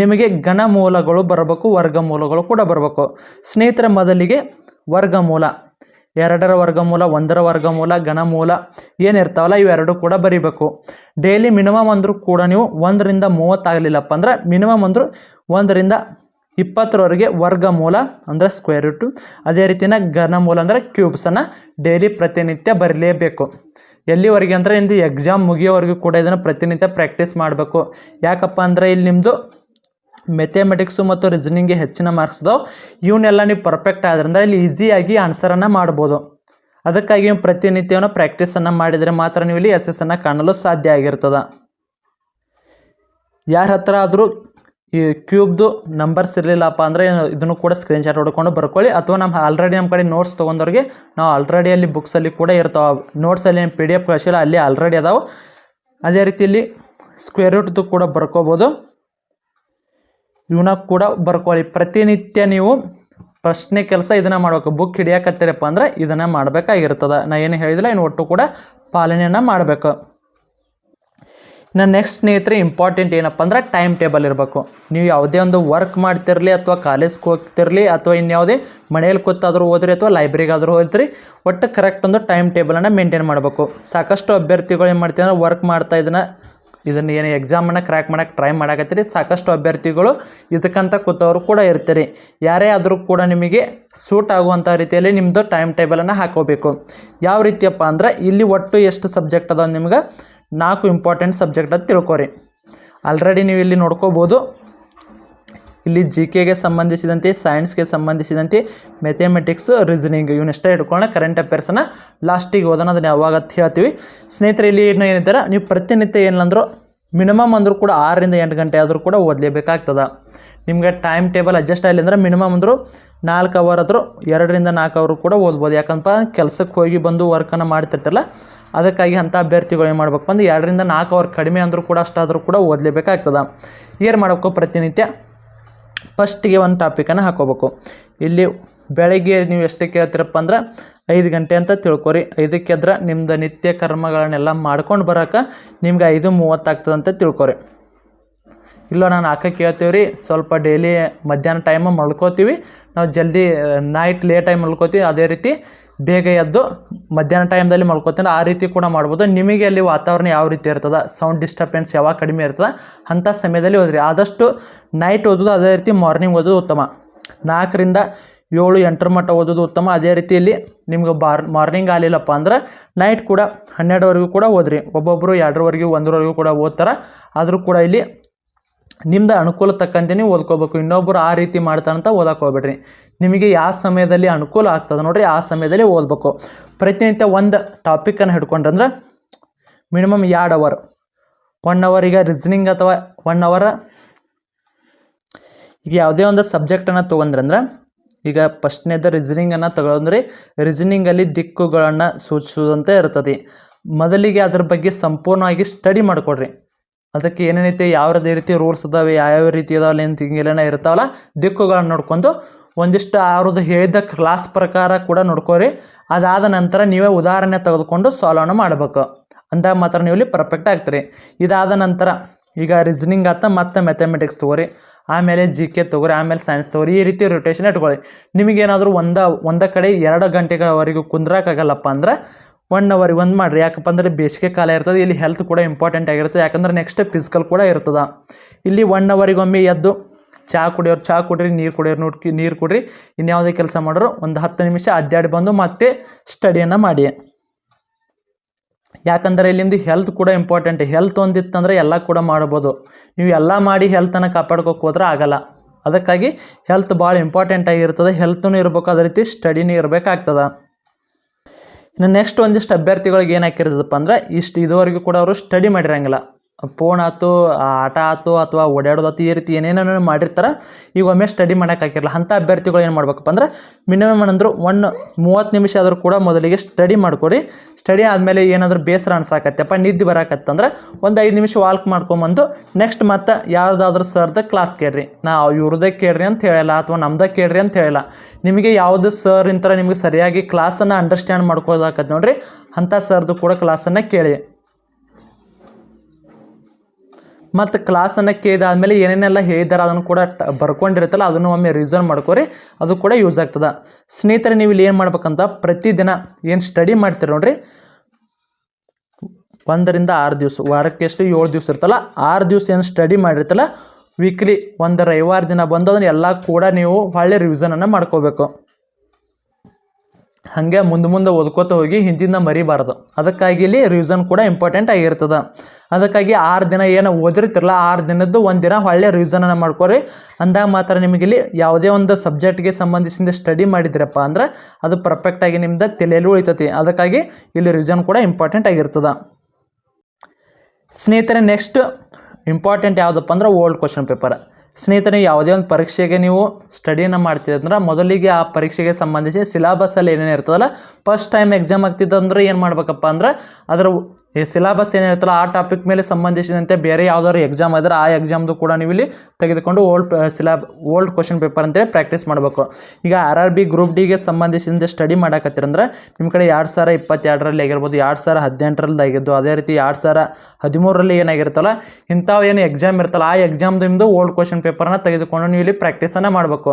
Speaker 1: ನಿಮಗೆ ಘನಮೂಲಗಳು ಬರಬೇಕು, ವರ್ಗಮೂಲಗಳು ಕೂಡ ಬರಬೇಕು. ಸ್ನೇಹಿತರ, ಮೊದಲಿಗೆ ವರ್ಗಮೂಲ. ಎರಡರ ವರ್ಗಮೂಲ, ಒಂದರ ವರ್ಗಮೂಲ, ಘನಮೂಲ ಏನಿರ್ತಾವಲ್ಲ, ಇವೆರಡು ಕೂಡ ಬರಿಬೇಕು. ಡೈಲಿ ಮಿನಿಮಮ್ ಅಂದರೂ ಕೂಡ ನೀವು ಒಂದರಿಂದ ಮೂವತ್ತಾಗಲಿಲ್ಲಪ್ಪ ಅಂದ್ರೆ ಮಿನಿಮಮ್ ಅಂದರೂ ಒಂದರಿಂದ ಇಪ್ಪತ್ತರವರೆಗೆ ವರ್ಗಮೂಲ ಅಂದರೆ ಸ್ಕ್ವೇರ್ ರೂಟು ಅದೇ ರೀತಿನ ಘನಮೂಲ ಅಂದರೆ ಕ್ಯೂಬ್ಸನ್ನು ಡೈಲಿ ಪ್ರತಿನಿತ್ಯ ಬರಲೇಬೇಕು. ಎಲ್ಲಿವರೆಗೆ ಅಂದರೆ ಇಂದು ಎಕ್ಸಾಮ್ ಮುಗಿಯೋವರೆಗೂ ಕೂಡ ಇದನ್ನು ಪ್ರತಿನಿತ್ಯ ಪ್ರಾಕ್ಟೀಸ್ ಮಾಡಬೇಕು. ಯಾಕಪ್ಪ ಅಂದರೆ ಇಲ್ಲಿ ನಿಮ್ಮದು ಮೆಥಮೆಟಿಕ್ಸು ಮತ್ತು ರೀಸನಿಂಗ್ಗೆ ಹೆಚ್ಚಿನ ಮಾರ್ಕ್ಸ್ ಇವನ್ನೆಲ್ಲ ನೀವು ಪರ್ಫೆಕ್ಟ್ ಆದ್ರಿಂದ ಇಲ್ಲಿ ಈಸಿಯಾಗಿ ಆನ್ಸರನ್ನು ಮಾಡ್ಬೋದು. ಅದಕ್ಕಾಗಿ ನೀವು ಪ್ರತಿನಿತ್ಯವನ್ನು ಪ್ರಾಕ್ಟೀಸನ್ನು ಮಾಡಿದರೆ ಮಾತ್ರ ನೀವು ಇಲ್ಲಿ ಎಸ್ ಎಸ್ ಅನ್ನು ಕಾಣಲು ಸಾಧ್ಯ ಆಗಿರ್ತದೆ. ಯಾರ ಹತ್ರ ಆದರೂ ಈ ಕ್ಯೂಬ್ದು ನಂಬರ್ಸ್ ಇರಲಿಲ್ಲಪ್ಪ ಅಂದರೆ ಇದನ್ನು ಕೂಡ ಸ್ಕ್ರೀನ್ಶಾಟ್ ಹೊಡ್ಕೊಂಡು ಬರ್ಕೊಳ್ಳಿ. ಅಥವಾ ನಮ್ಮ ಆಲ್ರೆಡಿ ನಮ್ಮ ಕಡೆ ನೋಟ್ಸ್ ತೊಗೊಂಡವ್ರಿಗೆ ನಾವು ಆಲ್ರೆಡಿ ಅಲ್ಲಿ ಬುಕ್ಸಲ್ಲಿ ಕೂಡ ಇರ್ತಾವೆ. ನೋಟ್ಸಲ್ಲಿ ಪಿ ಡಿ ಎಫ್ ಕಳಿಸಿಲ್ಲ ಅಲ್ಲಿ ಆಲ್ರೆಡಿ ಅದಾವೆ. ಅದೇ ರೀತಿಯಲ್ಲಿ ಸ್ಕ್ವೇರ್ ರೂಟ್ದು ಕೂಡ ಬರ್ಕೋಬೋದು. ಇವನ್ನ ಕೂಡ ಬರ್ಕೊಳ್ಳಿ. ಪ್ರತಿನಿತ್ಯ ನೀವು ಪ್ರಶ್ನೆ ಕೆಲಸ ಇದನ್ನು ಮಾಡ್ಬೇಕು. ಬುಕ್ ಹಿಡಿಯಾಕತ್ತೀರಪ್ಪ ಅಂದ್ರೆ ಇದನ್ನು ಮಾಡಬೇಕಾಗಿರ್ತದೆ. ನಾ ಏನು ಹೇಳಿದಿಲ್ಲ, ಇನ್ನು ಒಟ್ಟು ಕೂಡ ಪಾಲನೆಯನ್ನು ಮಾಡಬೇಕು. ಇನ್ನು ನೆಕ್ಸ್ಟ್ ಸ್ನೇಹಿತರೆ ಇಂಪಾರ್ಟೆಂಟ್ ಏನಪ್ಪ ಅಂದ್ರೆ ಟೈಮ್ ಟೇಬಲ್ ಇರಬೇಕು. ನೀವು ಯಾವುದೇ ಒಂದು ವರ್ಕ್ ಮಾಡ್ತಿರಲಿ ಅಥವಾ ಕಾಲೇಜ್ಗೆ ಹೋಗ್ತಿರಲಿ ಅಥವಾ ಇನ್ಯಾವುದೇ ಮನೆಯಲ್ಲಿ ಕೂತಾದರೂ ಹೋದ್ರಿ ಅಥವಾ ಲೈಬ್ರರಿಗಾದರೂ ಹೋಯ್ತಿರಿ ಒಟ್ಟು ಕರೆಕ್ಟ್ ಒಂದು ಟೈಮ್ ಟೇಬಲನ್ನು ಮೇಂಟೈನ್ ಮಾಡಬೇಕು. ಸಾಕಷ್ಟು ಅಭ್ಯರ್ಥಿಗಳು ಏನು ಮಾಡ್ತೀವಿ ಅಂದ್ರೆ ವರ್ಕ್ ಮಾಡ್ತಾ ಇದನ್ನು ಇದನ್ನು ಏನು ಎಕ್ಸಾಮನ್ನು ಕ್ರ್ಯಾಕ್ ಮಾಡೋಕ್ಕೆ ಟ್ರೈ ಮಾಡಕತ್ತೀರಿ. ಸಾಕಷ್ಟು ಅಭ್ಯರ್ಥಿಗಳು ಇದಕ್ಕಂತ ಕೂತವರು ಕೂಡ ಇರ್ತೀರಿ. ಯಾರೇ ಆದರೂ ಕೂಡ ನಿಮಗೆ ಸೂಟ್ ಆಗುವಂಥ ರೀತಿಯಲ್ಲಿ ನಿಮ್ಮದು ಟೈಮ್ ಟೇಬಲನ್ನು ಹಾಕೋಬೇಕು. ಯಾವ ರೀತಿಯಪ್ಪ ಅಂದ್ರೆ ಇಲ್ಲಿ ಒಟ್ಟು ಎಷ್ಟು ಸಬ್ಜೆಕ್ಟ್ ಅದಾವೆ ನಿಮ್ಗೆ? ನಾಲ್ಕು ಇಂಪಾರ್ಟೆಂಟ್ ಸಬ್ಜೆಕ್ಟ್ ಅಂತ ತಿಳ್ಕೊರಿ. ಆಲ್ರೆಡಿ ನೀವು ಇಲ್ಲಿ ನೋಡ್ಕೋಬೋದು. ಇಲ್ಲಿ ಜಿ ಕೆಗೆ ಸಂಬಂಧಿಸಿದಂತೆ ಸೈನ್ಸ್ಗೆ ಸಂಬಂಧಿಸಿದಂತೆ ಮೆಥಮೆಟಿಕ್ಸ್ ರೀಸನಿಂಗ್ ಇವನ್ನಷ್ಟೇ ಇಟ್ಕೊಳ್ಳೋಣ. ಕರೆಂಟ್ ಅಫೇರ್ಸನ್ನ ಲಾಸ್ಟಿಗೆ ಓದೋಣ, ಅದನ್ನು ಯಾವಾಗ ಹೇಳ್ತೀವಿ. ಸ್ನೇಹಿತರೆ, ಇಲ್ಲಿ ಏನು ಏನಿದ್ದಾರೆ? ನೀವು ಪ್ರತಿನಿತ್ಯ ಏನಂದ್ರು ಮಿನಿಮಮ್ ಅಂದರೂ ಕೂಡ ಆರರಿಂದ ಎಂಟು ಗಂಟೆ ಆದರೂ ಕೂಡ ಓದಲೇಬೇಕಾಗ್ತದೆ. ನಿಮಗೆ ಟೈಮ್ ಟೇಬಲ್ ಅಡ್ಜಸ್ಟ್ ಆಗಲಿ ಅಂದ್ರೆ ಮಿನಿಮಮ್ ಅಂದರೂ ನಾಲ್ಕು ಅವರ್ ಆದರೂ ಎರಡರಿಂದ ನಾಲ್ಕು ಅವರು ಕೂಡ ಓದ್ಬೋದು. ಯಾಕಂತ ಕೆಲಸಕ್ಕೆ ಹೋಗಿ ಬಂದು ವರ್ಕನ್ನು ಮಾಡ್ತಿರ್ತಲ್ಲ ಅದಕ್ಕಾಗಿ ಅಂಥ ಅಭ್ಯರ್ಥಿಗಳು ಏನು ಮಾಡ್ಬೇಕು? ಅಂದ್ರೆ ಎರಡರಿಂದ ನಾಲ್ಕು ಅವರ್ ಕಡಿಮೆ ಅಂದರೂ ಕೂಡ ಅಷ್ಟಾದರೂ ಕೂಡ ಓದಲೇಬೇಕಾಗ್ತದೆ. ಏನು ಮಾಡಬೇಕು ಪ್ರತಿನಿತ್ಯ? ಫಸ್ಟಿಗೆ ಒಂದು ಟಾಪಿಕನ್ನು ಹಾಕೋಬೇಕು. ಇಲ್ಲಿ ಬೆಳಗ್ಗೆ ನೀವು ಎಷ್ಟಕ್ಕೆ ಕೇಳ್ತೀರಪ್ಪ ಅಂದ್ರೆ ಐದು ಗಂಟೆ ಅಂತ ತಿಳ್ಕೊರಿ. ಐದಕ್ಕೆ ಎದ್ರೆ ನಿಮ್ದು ನಿತ್ಯ ಕರ್ಮಗಳನ್ನೆಲ್ಲ ಮಾಡ್ಕೊಂಡು ಬರೋಕೆ ನಿಮ್ಗೆ ಐದು ಮೂವತ್ತಾಗ್ತದೆ ಅಂತ ತಿಳ್ಕೊರಿ. ಇಲ್ಲ ನಾನು ಹಾಕಕ್ಕೆ ಹೇಳ್ತೀವಿ ರೀ ಸ್ವಲ್ಪ ಡೈಲಿ ಮಧ್ಯಾಹ್ನ ಟೈಮು ಮಲ್ಕೋತೀವಿ. ನಾವು ಜಲ್ದಿ ನೈಟ್ ಲೇಟಾಗಿ ಮಲ್ಕೋತೀವಿ. ಅದೇ ರೀತಿ ಬೇಗ ಎದ್ದು ಮಧ್ಯಾಹ್ನ ಟೈಮ್ದಲ್ಲಿ ಮಲ್ಕೋತೀನಿ. ಆ ರೀತಿ ಕೂಡ ಮಾಡ್ಬೋದು. ನಿಮಗೆ ಅಲ್ಲಿ ವಾತಾವರಣ ಯಾವ ರೀತಿ ಇರ್ತದೆ? ಸೌಂಡ್ ಡಿಸ್ಟರ್ಬೆನ್ಸ್ ಯಾವಾಗ ಕಡಿಮೆ ಇರ್ತದೆ? ಅಂಥ ಸಮಯದಲ್ಲಿ ಓದ್ರಿ. ಆದಷ್ಟು ನೈಟ್ ಓದೋದು ಅದೇ ರೀತಿ ಮಾರ್ನಿಂಗ್ ಓದೋದು ಉತ್ತಮ. ನಾಲ್ಕರಿಂದ ಏಳು, ಎಂಟರ ಮಟ್ಟ ಓದೋದು ಉತ್ತಮ. ಅದೇ ರೀತಿಯಲ್ಲಿ ನಿಮ್ಗೆ ಬಾರ್ ಮಾರ್ನಿಂಗ್ ಆಗಲಿಲ್ಲಪ್ಪ ಅಂದ್ರೆ ನೈಟ್ ಕೂಡ ಹನ್ನೆರಡುವರೆಗೂ ಕೂಡ ಓದ್ರಿ. ಒಬ್ಬೊಬ್ಬರು ಎರಡರವರೆಗೂ, ಒಂದರವರೆಗೂ ಕೂಡ ಓದ್ತಾರೆ. ಆದರೂ ಕೂಡ ಇಲ್ಲಿ ನಿಮ್ದು ಅನುಕೂಲ ತಕ್ಕಂತೆ ನೀವು ಓದ್ಕೋಬೇಕು. ಇನ್ನೊಬ್ಬರು ಆ ರೀತಿ ಮಾಡ್ತಾರಂತ ಓದಕ್ಕೆ ಹೋಗ್ಬೇಡ್ರಿ. ನಿಮಗೆ ಯಾವ ಸಮಯದಲ್ಲಿ ಅನುಕೂಲ ಆಗ್ತದೆ ನೋಡ್ರಿ, ಆ ಸಮಯದಲ್ಲಿ ಓದಬೇಕು. ಪ್ರತಿನಿತ್ಯ ಒಂದು ಟಾಪಿಕನ್ನು ಹಿಡ್ಕೊಂಡ್ರಂದ್ರೆ ಮಿನಿಮಮ್ ಎರಡು ಅವರ್ ಒನ್ ಅವರ್ ಈಗ ರೀಸನಿಂಗ್ ಅಥವಾ ಒನ್ ಅವರ್ ಈಗ ಯಾವುದೇ ಒಂದು ಸಬ್ಜೆಕ್ಟನ್ನು ತೊಗೊಂಡ್ರಂದ್ರೆ ಈಗ ಫಸ್ಟ್ನೇದ ರೀಸನಿಂಗನ್ನು ತಗೊಂಡ್ರೆ ರೀಸನಿಂಗಲ್ಲಿ ದಿಕ್ಕುಗಳನ್ನು ಸೂಚಿಸುವಂತೆ ಇರ್ತದೆ. ಮೊದಲಿಗೆ ಅದ್ರ ಬಗ್ಗೆ ಸಂಪೂರ್ಣವಾಗಿ ಸ್ಟಡಿ ಮಾಡಿಕೊಡ್ರಿ. ಅದಕ್ಕೆ ಏನೇನೈತೆ ಯಾವ್ಯಾವ ರೀತಿ ರೂಲ್ಸ್ ಅದಾವೆ, ಯಾವ್ಯಾವ ರೀತಿ ಇದಾವೆ ಅಂತ ಹಿಂಗೆಲ್ಲ ಇರ್ತಾವಲ್ಲ, ದಿಕ್ಕುಗಳನ್ನ ನೋಡ್ಕೊಂಡು ಒಂದಿಷ್ಟು ಅವ್ರದ್ದು ಹೇಳಿದ ಕ್ಲಾಸ್ ಪ್ರಕಾರ ಕೂಡ ನೋಡ್ಕೋರಿ. ಅದಾದ ನಂತರ ನೀವೇ ಉದಾಹರಣೆ ತೆಗೆದುಕೊಂಡು ಸಾಲ್ವನ್ನ ಮಾಡಬೇಕು. ಅಂದಾಗ ಮಾತ್ರ ನೀವು ಇಲ್ಲಿ ಪರ್ಫೆಕ್ಟ್ ಆಗ್ತೀರಿ. ಇದಾದ ನಂತರ ಈಗ ರೀಸನಿಂಗ್ ಆತ ಮತ್ತು ಮ್ಯಾಥಮೆಟಿಕ್ಸ್ ತೊಗೊರಿ. ಆಮೇಲೆ ಜಿ ಕೆ ತೊಗೊರಿ, ಆಮೇಲೆ ಸೈನ್ಸ್ ತೊಗೊರಿ, ಈ ರೀತಿ ರೊಟೇಷನ್ ಇಟ್ಕೊಳ್ಳಿ ನಿಮಗೇನಾದರೂ ಒಂದ ಒಂದ ಕಡೆ ಎರಡು ಗಂಟೆಗಳವರೆಗೂ ಕುಂದ್ರಕ್ಕಾಗಲ್ಲಪ್ಪ ಅಂದ್ರೆ ಒನ್ ಅವರಿಗೆ ಒಂದು ಮಾಡಿರಿ. ಯಾಕಪ್ಪ ಅಂದರೆ ಬೇಸಿಗೆ ಕಾಲ ಇರ್ತದೆ, ಇಲ್ಲಿ ಹೆಲ್ತ್ ಕೂಡ ಇಂಪಾರ್ಟೆಂಟ್ ಆಗಿರುತ್ತೆ. ಯಾಕಂದರೆ ನೆಕ್ಸ್ಟ್ ಫಿಸಿಕಲ್ ಕೂಡ ಇರ್ತದೆ. ಇಲ್ಲಿ ಒನ್ ಅವರಿಗೊಮ್ಮೆ ಎದ್ದು ಚಹಾ ಕುಡಿಯೋರು ಚಹಾ ಕುಡ್ರಿ, ನೀರು ಕುಡಿಯೋರು ನೋಡ್ಕಿ ನೀರು ಕುಡ್ರಿ. ಇನ್ಯಾವುದೇ ಕೆಲಸ ಮಾಡೋರು, ಒಂದು ಹತ್ತು ನಿಮಿಷ ಅಡ್ಡಾಡಿ ಬಂದು ಮತ್ತೆ ಸ್ಟಡಿಯನ್ನು ಮಾಡಿ. ಯಾಕಂದರೆ ಇಲ್ಲಿಂದ ಹೆಲ್ತ್ ಕೂಡ ಇಂಪಾರ್ಟೆಂಟ್ ಹೆಲ್ತ್ ಒಂದಿತ್ತಂದರೆ ಎಲ್ಲ ಕೂಡ ಮಾಡ್ಬೋದು. ನೀವು ಎಲ್ಲ ಮಾಡಿ ಹೆಲ್ತನ್ನು ಕಾಪಾಡ್ಕೋಕೆ ಹೋದ್ರೆ ಆಗೋಲ್ಲ. ಅದಕ್ಕಾಗಿ ಹೆಲ್ತ್ ಭಾಳ ಇಂಪಾರ್ಟೆಂಟ್ ಆಗಿರ್ತದೆ. ಹೆಲ್ತೂ ಇರಬೇಕು, ಅದೇ ರೀತಿ ಸ್ಟಡಿನೂ ಇರಬೇಕಾಗ್ತದೆ. ಇನ್ನು ನೆಕ್ಸ್ಟ್ ಒಂದಿಷ್ಟು ಅಭ್ಯರ್ಥಿಗಳಿಗೆ ಏನು ಅಂದ್ರೆ ಇಷ್ಟು ಇದುವರೆಗೂ ಕೂಡ ಅವರು ಸ್ಟಡಿ ಮಾಡಿರಂಗಿಲ್ಲ. ಫೋನ್ ಆಯ್ತು ಆಟ ಆಯ್ತು ಅಥವಾ ಓಡಾಡೋದಾತು ಈ ರೀತಿ ಏನೇನೋ ಮಾಡಿರ್ತಾರೆ, ಈಗ ಒಮ್ಮೆ ಸ್ಟಡಿ ಮಾಡೋಕೆ ಹಾಕಿರಲ್ಲ ಅಂಥ ಅಭ್ಯರ್ಥಿಗಳು ಏನು ಮಾಡ್ಬೇಕಪ್ಪ ಅಂದ್ರೆ ಮಿನಿಮಮ್ ಅಂದ್ರು ಒನ್ ಮೂವತ್ತು ನಿಮಿಷ ಆದರೂ ಕೂಡ ಮೊದಲಿಗೆ ಸ್ಟಡಿ ಮಾಡ್ಕೊಡಿ. ಸ್ಟಡಿ ಆದಮೇಲೆ ಏನಾದರೂ ಬೇಸರ ಅನ್ಸಾಕತ್ತಪ್ಪ ನಿದ್ದೆ ಬರಾಕತ್ತಂದ್ರೆ ಒಂದು ಐದು ನಿಮಿಷ ವಾಲ್ಕ್ ಮಾಡ್ಕೊಂಬಂದು ನೆಕ್ಸ್ಟ್ ಮತ್ತೆ ಯಾವುದಾದ್ರೂ ಸರ್ದ ಕ್ಲಾಸ್ ಕೇಳ್ರಿ. ನಾವು ಇವ್ರದ್ದೇ ಕೇಳ್ರಿ ಅಂತ ಹೇಳಲ್ಲ ಅಥವಾ ನಮ್ದೇ ಕೇಳ್ರಿ ಅಂತ ಹೇಳಲ್ಲ. ನಿಮಗೆ ಯಾವುದು ಸರ್ ಇಂತರ ನಿಮಗೆ ಸರಿಯಾಗಿ ಕ್ಲಾಸನ್ನು ಅಂಡರ್ಸ್ಟ್ಯಾಂಡ್ ಮಾಡ್ಕೋದಾಕತ್ತೆ ನೋಡ್ರಿ. ಅಂಥ ಸರ್ದು ಕೂಡ ಕ್ಲಾಸನ್ನು ಕೇಳಿ. ಮತ್ತು ಕ್ಲಾಸನ್ನು ಕೇಳಿದಾದ್ಮೇಲೆ ಏನೇನೆಲ್ಲ ಹೇಳಿದ್ದಾರೆ ಅದನ್ನು ಕೂಡ ಬರ್ಕೊಂಡಿರುತ್ತಲ್ಲ, ಅದನ್ನು ಒಮ್ಮೆ ರಿವಿಸನ್ ಮಾಡ್ಕೊರಿ, ಅದು ಕೂಡ ಯೂಸ್ ಆಗ್ತದೆ. ಸ್ನೇಹಿತರೆ, ನೀವು ಇಲ್ಲಿ ಏನು ಮಾಡ್ಬೇಕಂತ ಪ್ರತಿದಿನ ಏನು ಸ್ಟಡಿ ಮಾಡ್ತೀರಿ ನೋಡ್ರಿ? ಒಂದರಿಂದ ಆರು ದಿವಸ, ವಾರಕ್ಕೆ ಎಷ್ಟು? ಏಳು ದಿವಸ ಇರ್ತಲ್ಲ ಆರು ದಿವಸ ಏನು ಸ್ಟಡಿ ಮಾಡಿರ್ತಲ್ಲ ವೀಕ್ಲಿ ಒಂದು ರವಿವಾರ ದಿನ ಬಂದು ಅದನ್ನು ಎಲ್ಲ ಕೂಡ ನೀವು ಒಳ್ಳೆ ರಿವಿಸನನ್ನು ಮಾಡ್ಕೋಬೇಕು. ಹಾಗೆ ಮುಂದೆ ಮುಂದೆ ಓದ್ಕೋತ ಹೋಗಿ ಹಿಂದಿಂದ ಮರಿಬಾರ್ದು. ಅದಕ್ಕಾಗಿ ಇಲ್ಲಿ ರಿವಿಸನ್ ಕೂಡ ಇಂಪಾರ್ಟೆಂಟ್ ಆಗಿರ್ತದೆ. ಅದಕ್ಕಾಗಿ ಆರು ದಿನ ಏನು ಓದಿರ್ತಿರಲ್ಲ, ಆರು ದಿನದ್ದು ಒಂದು ದಿನ ಒಳ್ಳೆ ರಿವಿಸನನ್ನು ಮಾಡ್ಕೊರಿ. ಅಂದಾಗ ಮಾತ್ರ ನಿಮಗೆ ಇಲ್ಲಿ ಯಾವುದೇ ಒಂದು ಸಬ್ಜೆಕ್ಟ್ಗೆ ಸಂಬಂಧಿಸಿದ ಸ್ಟಡಿ ಮಾಡಿದ್ರಪ್ಪ ಅಂದ್ರೆ ಅದು ಪರ್ಫೆಕ್ಟಾಗಿ ನಿಮ್ದು ತಲೆಯಲ್ಲಿ ಉಳಿತೈತಿ. ಅದಕ್ಕಾಗಿ ಇಲ್ಲಿ ರಿವಿಸನ್ ಕೂಡ ಇಂಪಾರ್ಟೆಂಟ್ ಆಗಿರ್ತದೆ. ಸ್ನೇಹಿತರೆ ನೆಕ್ಸ್ಟ್ ಇಂಪಾರ್ಟೆಂಟ್ ಯಾವುದಪ್ಪ ಅಂದ್ರೆ ಓಲ್ಡ್ ಕ್ವಶನ್ ಪೇಪರ್ ಸ್ನೇಹಿತರೆ, ಯಾವುದೇ ಒಂದು ಪರೀಕ್ಷೆಗೆ ನೀವು ಸ್ಟಡಿಯನ್ನು ಮಾಡ್ತಿದ್ರೆ ಮೊದಲಿಗೆ ಆ ಪರೀಕ್ಷೆಗೆ ಸಂಬಂಧಿಸಿ ಸಿಲಾಬಸ್ಸಲ್ಲಿ ಏನೇನು ಇರ್ತದಲ್ಲ ಫಸ್ಟ್ ಟೈಮ್ ಎಕ್ಸಾಮ್ ಆಗ್ತಿದ್ದಂದ್ರೆ ಏನು ಮಾಡ್ಬೇಕಪ್ಪ ಅಂದ್ರೆ ಅದರ ಈ ಸಿಲಾಬಸ್ ಏನಿರುತ್ತಲ್ಲ, ಆ ಟಾಪಿಕ್ ಮೇಲೆ ಸಂಬಂಧಿಸಿದಂತೆ ಬೇರೆ ಯಾವ್ದಾದ್ರು ಎಕ್ಸಾಮ್ ಆದರೆ ಆ ಎಕ್ಸಾಮ್ದು ಕೂಡ ನೀವು ಇಲ್ಲಿ ತೆಗೆದುಕೊಂಡು old syllabus old question paper ಅಂತೇಳಿ ಪ್ರಾಕ್ಟೀಸ್ ಮಾಡಬೇಕು. ಈಗ ಆರ್ ಆರ್ ಬಿ ಗ್ರೂಪ್ ಡಿಗೆ ಸಂಬಂಧಿಸಿದಂತೆ ಸ್ಟಡಿ ಮಾಡಕತ್ತಿರಂದ್ರೆ ನಿಮ್ಮ ಕಡೆ ಎರಡು ಸಾವಿರ ಇಪ್ಪತ್ತೆರಡರಲ್ಲಿ ಆಗಿರ್ಬೋದು, ಎರಡು ಸಾವಿರ ಹದಿನೆಂಟರಲ್ಲಿ ಆಗಿದ್ದು, ಅದೇ ರೀತಿ ಎರಡು ಸಾವಿರ ಹದಿಮೂರರಲ್ಲಿ ಏನಾಗಿರುತ್ತಲ್ಲ, ಇಂಥವು ಏನು ಎಕ್ಸಾಮ್ ಇರ್ತಲ್ಲ ಆ ಎಕ್ಸಾಮ್ದು ನಿಮ್ಮದು ಓಲ್ಡ್ ಕ್ವಶನ್ ಪೇಪರ್ನ ತೆಗೆದುಕೊಂಡು ನೀವು ಇಲ್ಲಿ ಪ್ರಾಕ್ಟೀಸನ್ನು ಮಾಡಬೇಕು.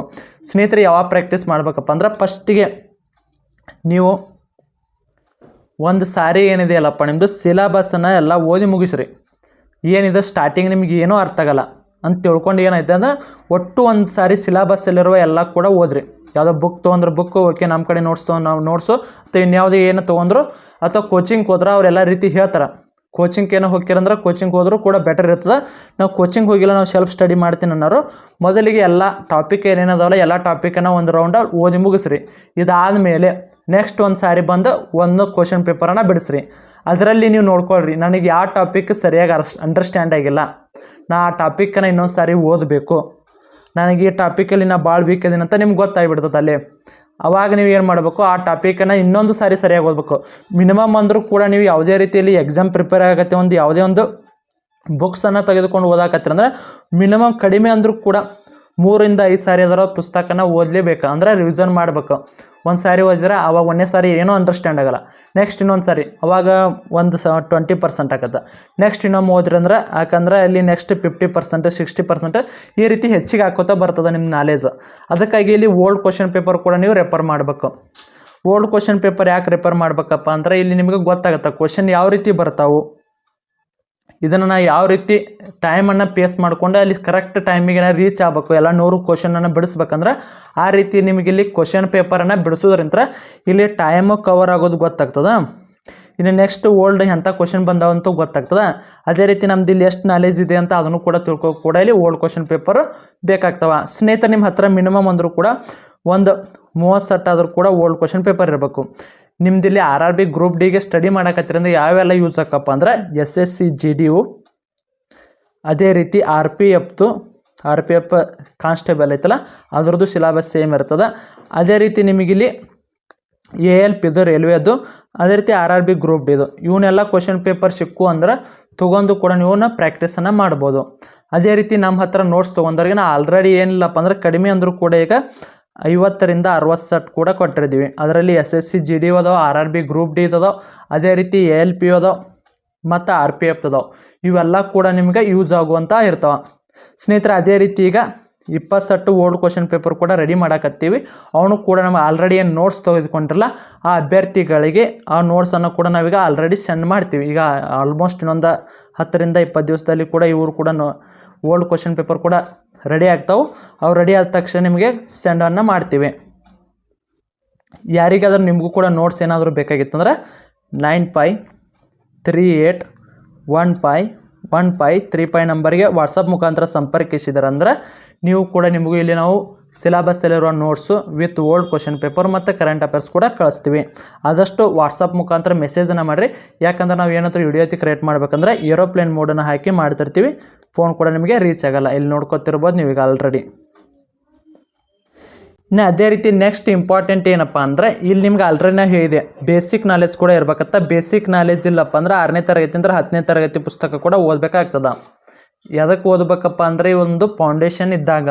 Speaker 1: ಸ್ನೇಹಿತರೆ, ಯಾವಾಗ ಪ್ರಾಕ್ಟೀಸ್ ಮಾಡಬೇಕಪ್ಪ ಅಂದ್ರೆ ಫಸ್ಟಿಗೆ ನೀವು ಒಂದು ಸಾರಿ ಏನಿದೆಯಲ್ಲಪ್ಪ ನಿಮ್ಮದು ಸಿಲೆಬಸ್ಸನ್ನು ಎಲ್ಲ ಓದಿ ಮುಗಿಸ್ರಿ. ಏನಿದೆ ಸ್ಟಾರ್ಟಿಂಗ್ ನಿಮ್ಗೆ ಏನೂ ಅರ್ಥ ಆಗಲ್ಲ. ಅಂತ ತಿಳ್ಕೊಂಡು ಏನೈತೆ ಅಂದ್ರೆ ಒಟ್ಟು ಒಂದು ಸಾರಿ ಸಿಲೆಬಸ್ಸಲ್ಲಿರುವ ಎಲ್ಲ ಕೂಡ ಓದ್ರಿ. ಯಾವುದೋ ಬುಕ್ ತೊಗೊಂಡ್ರೆ ಬುಕ್ ಓಕೆ ನಮ್ಮ ಕಡೆ ನೋಟ್ಸ್ ತೊಗೊಂಡು, ನಾವು ನೋಟ್ಸು ಅಥವಾ ಇನ್ಯಾವುದೇ ಏನು ತೊಗೊಂಡ್ರು, ಅಥವಾ ಕೋಚಿಂಗ್ ಹೋದ್ರೆ ಅವರೆಲ್ಲ ರೀತಿ ಹೇಳ್ತಾರೆ. ಕೋಚಿಂಗ್ ಏನೋ ಹೋಗ್ತೀರಂದ್ರೆ ಕೋಚಿಂಗ್ ಹೋದರೂ ಕೂಡ ಬೆಟರ್ ಇರ್ತದೆ. ನಾವು ಕೋಚಿಂಗ್ ಹೋಗಿಲ್ಲ, ನಾವು ಸೆಲ್ಫ್ ಸ್ಟಡಿ ಮಾಡ್ತೀನಿ ಅನ್ನೋರು ಮೊದಲಿಗೆ ಎಲ್ಲ ಟಾಪಿಕ್ ಏನೇನದವಲ್ಲ, ಎಲ್ಲ ಟಾಪಿಕನ್ನು ಒಂದು ರೌಂಡ್ ಓದಿ ಮುಗಿಸ್ರಿ. ಇದಾದಮೇಲೆ ನೆಕ್ಸ್ಟ್ ಒಂದು ಸಾರಿ ಬಂದು ಒಂದು ಕ್ವಶನ್ ಪೇಪರನ್ನು ಬಿಡಿಸ್ರಿ. ಅದರಲ್ಲಿ ನೀವು ನೋಡ್ಕೊಳ್ರಿ, ನನಗೆ ಯಾವ ಟಾಪಿಕ್ ಸರಿಯಾಗಿ ಅಂಡರ್ಸ್ಟ್ಯಾಂಡ್ ಆಗಿಲ್ಲ. ನಾ ಆ ಟಾಪಿಕನ್ನು ಇನ್ನೊಂದು ಸಾರಿ ಓದಬೇಕು. ನನಗೆ ಈ ಟಾಪಿಕಲ್ಲಿ ನಾ ಭಾಳ ವೀಕ್ ಇದೀನಿ ಅಂತ ನಿಮ್ಗೆ ಗೊತ್ತಾಗ್ಬಿಡ್ತದೆ ಅಲ್ಲಿ. ಅವಾಗ ನೀವು ಏನು ಮಾಡಬೇಕು, ಆ ಟಾಪಿಕನ್ನು ಇನ್ನೊಂದು ಸಾರಿ ಸರಿಯಾಗಿ ಓದಬೇಕು. ಮಿನಿಮಮ್ ಅಂದರೂ ಕೂಡ ನೀವು ಯಾವುದೇ ರೀತಿಯಲ್ಲಿ ಎಕ್ಸಾಮ್ ಪ್ರಿಪೇರ್ ಆಗತ್ತೆ, ಒಂದು ಯಾವುದೇ ಒಂದು ಬುಕ್ಸನ್ನು ತೆಗೆದುಕೊಂಡು ಓದಾಕತ್ತೀರ ಅಂದ್ರೆ ಮಿನಿಮಮ್ ಕಡಿಮೆ ಅಂದರೂ ಕೂಡ ಮೂರಿಂದ ಐದು ಸಾರಿ ಅದರ ಪುಸ್ತಕನ ಓದಲೇಬೇಕು. ಅಂದ್ರೆ ರಿವಿಷನ್ ಮಾಡಬೇಕು. ಒಂದು ಸಾರಿ ಓದಿದ್ರೆ ಅವಾಗ ಒಂದೇ ಸಾರಿ ಏನೂ ಅಂಡರ್ಸ್ಟ್ಯಾಂಡ್ ಆಗಲ್ಲ. ನೆಕ್ಸ್ಟ್ ಇನ್ನೊಂದು ಸಾರಿ. ಅವಾಗ ಒಂದು ಸ ಟ್ವೆಂಟಿ ಪರ್ಸೆಂಟ್ ಆಗುತ್ತೆ ನೆಕ್ಸ್ಟ್ ಇನ್ನೊಮ್ಮೆ ಓದ್ರಿ ಅಂದ್ರೆ, ಯಾಕಂದ್ರೆ ಅಲ್ಲಿ next fifty percent sixty percent ಈ ರೀತಿ ಹೆಚ್ಚಿಗೆ ಹಾಕೋತಾ ಬರ್ತದೆ ನಿಮ್ಮ ನಾಲೇಜ್ ಅದಕ್ಕಾಗಿ ಇಲ್ಲಿ ಓಲ್ಡ್ ಕ್ವಶನ್ ಪೇಪರ್ ಕೂಡ ನೀವು ರೆಫರ್ ಮಾಡಬೇಕು. ಓಲ್ಡ್ ಕ್ವಶನ್ ಪೇಪರ್ ಯಾಕೆ ರೆಫರ್ ಮಾಡಬೇಕಪ್ಪ ಅಂದ್ರೆ ಇಲ್ಲಿ ನಿಮಗೆ ಗೊತ್ತಾಗುತ್ತೆ. ಕ್ವಶನ್ ಯಾವ ರೀತಿ ಬರ್ತಾವು? ಇದನ್ನು ನಾನು ಯಾವ ರೀತಿ ಟೈಮನ್ನು ಪೇಸ್ ಮಾಡಿಕೊಂಡು ಅಲ್ಲಿ ಕರೆಕ್ಟ್ ಟೈಮಿಗೆ ರೀಚ್ ಆಗಬೇಕು, ಎಲ್ಲ ನೂರು ಕ್ವಶನನ್ನು ಬಿಡಿಸ್ಬೇಕಂದ್ರೆ ಆ ರೀತಿ ನಿಮಗೆ ಇಲ್ಲಿ ಕ್ವಶನ್ ಪೇಪರನ್ನು ಬಿಡಿಸೋದ್ರಿಂದ ಇಲ್ಲಿ ಟೈಮು ಕವರ್ ಆಗೋದು ಗೊತ್ತಾಗ್ತದೆ. ಇನ್ನು ನೆಕ್ಸ್ಟ್ ಓಲ್ಡ್ ಎಂಥ ಕ್ವಶನ್ ಬಂದಾವಂತೂ ಗೊತ್ತಾಗ್ತದೆ. ಅದೇ ರೀತಿ ನಮ್ದು ಇಲ್ಲಿ ಎಷ್ಟು ನಾಲೆಜ್ ಇದೆ ಅಂತ ಅದನ್ನು ಕೂಡ ತಿಳ್ಕೋ, ಕೂಡ ಇಲ್ಲಿ ಓಲ್ಡ್ ಕ್ವಶನ್ ಪೇಪರ್ ಬೇಕಾಗ್ತವೆ. ಸ್ನೇಹಿತರು ನಿಮ್ಮ ಹತ್ರ ಮಿನಿಮಮ್ ಅಂದರೂ ಕೂಡ ಒಂದು ಮೂವತ್ತು ಸೆಟ್ ಆದರೂ ಕೂಡ ಓಲ್ಡ್ ಕ್ವಶನ್ ಪೇಪರ್ ಇರಬೇಕು. ನಿಮ್ದು ಇಲ್ಲಿ ಆರ್ ಆರ್ ಬಿ ಗ್ರೂಪ್ ಡಿಗೆ ಸ್ಟಡಿ ಮಾಡಕತ್ತಿರಂದ ಯಾವೆಲ್ಲ ಯೂಸ್ ಆಕಪ್ಪ ಅಂದ್ರೆ S S C G D you ಅದೇ ರೀತಿ ಆರ್ ಪಿ ಎಫ್ದು ಆರ್ ಪಿ ಎಫ್ ಕಾನ್ಸ್ಟೇಬಲ್ ಐತಲ್ಲ, ಅದ್ರದ್ದು ಸಿಲಾಬಸ್ ಸೇಮ್ ಇರ್ತದೆ. ಅದೇ ರೀತಿ ನಿಮಗಿಲ್ಲಿ ಎ ಎಲ್ ಪಿದು ರೈಲ್ವೆದು ಅದೇ ರೀತಿ ಆರ್ ಆರ್ ಬಿ ಗ್ರೂಪ್ ಡಿದು ಇವನ್ನೆಲ್ಲ ಕ್ವಶನ್ ಪೇಪರ್ ಸಿಕ್ಕು ಅಂದ್ರೆ ತೊಗೊಂಡು ಕೂಡ ನೀವು ಪ್ರಾಕ್ಟೀಸನ್ನು ಮಾಡ್ಬೋದು. ಅದೇ ರೀತಿ ನಮ್ಮ ಹತ್ರ ನೋಟ್ಸ್ ತೊಗೊಂಡ್ರಿಗೆ ನಾ ಆಲ್ರೆಡಿ ಏನಿಲ್ಲಪ್ಪ ಅಂದ್ರೆ ಕಡಿಮೆ ಅಂದರೂ ಕೂಡ ಈಗ ಐವತ್ತರಿಂದ ಅರವತ್ತು ಸೆಟ್ ಕೂಡ ಕೊಟ್ಟಿರ್ತೀವಿ. ಅದರಲ್ಲಿ S S C, G D ಓದೋ R R B group D ಅದಾವ ಅದೇ ರೀತಿ ಎ ಎಲ್ ಪಿ ಅದಾವ ಮತ್ತು ಆರ್ ಪಿ ಎಫ್ ಇದಾವೆ ಇವೆಲ್ಲ ಕೂಡ ನಿಮಗೆ ಯೂಸ್ ಆಗುವಂಥ ಇರ್ತಾವೆ. ಸ್ನೇಹಿತರೆ, ಅದೇ ರೀತಿ ಈಗ ಇಪ್ಪತ್ತು ಸೆಟ್ಟು ಓಲ್ಡ್ ಕ್ವಶನ್ ಪೇಪರ್ ಕೂಡ ರೆಡಿ ಮಾಡಕತ್ತೀವಿ. ಅವನು ಕೂಡ ನಮ್ಮ ಆಲ್ರೆಡಿ ಏನು ನೋಟ್ಸ್ ತೆಗೆದುಕೊಂಡಿರಲ್ಲ, ಆ ಅಭ್ಯರ್ಥಿಗಳಿಗೆ ಆ ನೋಟ್ಸನ್ನು ಕೂಡ ನಾವೀಗ ಆಲ್ರೆಡಿ ಸೆಂಡ್ ಮಾಡ್ತೀವಿ. ಈಗ ಆಲ್ಮೋಸ್ಟ್ ಇನ್ನೊಂದು ಹತ್ತರಿಂದ ಇಪ್ಪತ್ತು ದಿವಸದಲ್ಲಿ ಕೂಡ ಇವರು ಕೂಡ ಓಲ್ಡ್ ಕ್ವಶನ್ ಪೇಪರ್ ಕೂಡ ರೆಡಿ ಆಗ್ತಾವೆ, ಅವು ರೆಡಿ ಆದ ತಕ್ಷಣ ನಿಮಗೆ ಸೆಂಡನ್ನು ಮಾಡ್ತೀವಿ. ಯಾರಿಗಾದ್ರೂ ನಿಮಗೂ ಕೂಡ ನೋಟ್ಸ್ ಏನಾದರೂ ಬೇಕಾಗಿತ್ತಂದ್ರೆ nine five three eight one five one five three five ನಂಬರ್ಗೆ ವಾಟ್ಸಪ್ ಮುಖಾಂತರ ಸಂಪರ್ಕಿಸಿದಾರಂದ್ರೆ ನೀವು ಕೂಡ ನಿಮಗೂ ಇಲ್ಲಿ ನಾವು ಸಿಲೆಬಸ್ಸಲ್ಲಿರುವ notes with old question paper ಮತ್ತು ಕರೆಂಟ್ ಅಫೇರ್ಸ್ ಕೂಡ ಕಳಿಸ್ತೀವಿ. ಆದಷ್ಟು ವಾಟ್ಸಪ್ ಮುಖಾಂತರ ಮೆಸೇಜನ್ನು ಮಾಡಿರಿ. ಯಾಕಂದ್ರೆ ನಾವು ಏನಾದರೂ ವಿಡಿಯೋ ಕ್ರಿಯೇಟ್ ಮಾಡ್ಬೇಕಂದ್ರೆ ಏರೋಪ್ಲೇನ್ ಮೋಡನ್ನು ಹಾಕಿ ಮಾಡ್ತಿರ್ತೀವಿ. ಫೋನ್ ಕೂಡ ನಿಮಗೆ ರೀಚ್ ಆಗಲ್ಲ. ಇಲ್ಲಿ ನೋಡ್ಕೊತಿರ್ಬೋದು ನೀವೀಗ ಆಲ್ರೆಡಿ ಇನ್ನು ಅದೇ ರೀತಿ ನೆಕ್ಸ್ಟ್ ಇಂಪಾರ್ಟೆಂಟ್ ಏನಪ್ಪ ಅಂದರೆ ಇಲ್ಲಿ ನಿಮ್ಗೆ ಆಲ್ರೆಡಿ ಹೇಳಿದೆ. ಬೇಸಿಕ್ ನಾಲೆಜ್ ಕೂಡ ಇರಬೇಕತ್ತ ಬೇಸಿಕ್ ನಾಲೆಜ್ ಇಲ್ಲಪ್ಪ ಅಂದ್ರೆ ಆರನೇ ತರಗತಿ ಅಂದ್ರೆ ಹತ್ತನೇ ತರಗತಿ ಪುಸ್ತಕ ಕೂಡ ಓದಬೇಕಾಗ್ತದ. ಎದಕ್ಕೆ ಓದಬೇಕಪ್ಪ ಅಂದರೆ ಈ ಒಂದು ಫೌಂಡೇಶನ್ ಇದ್ದಾಗ.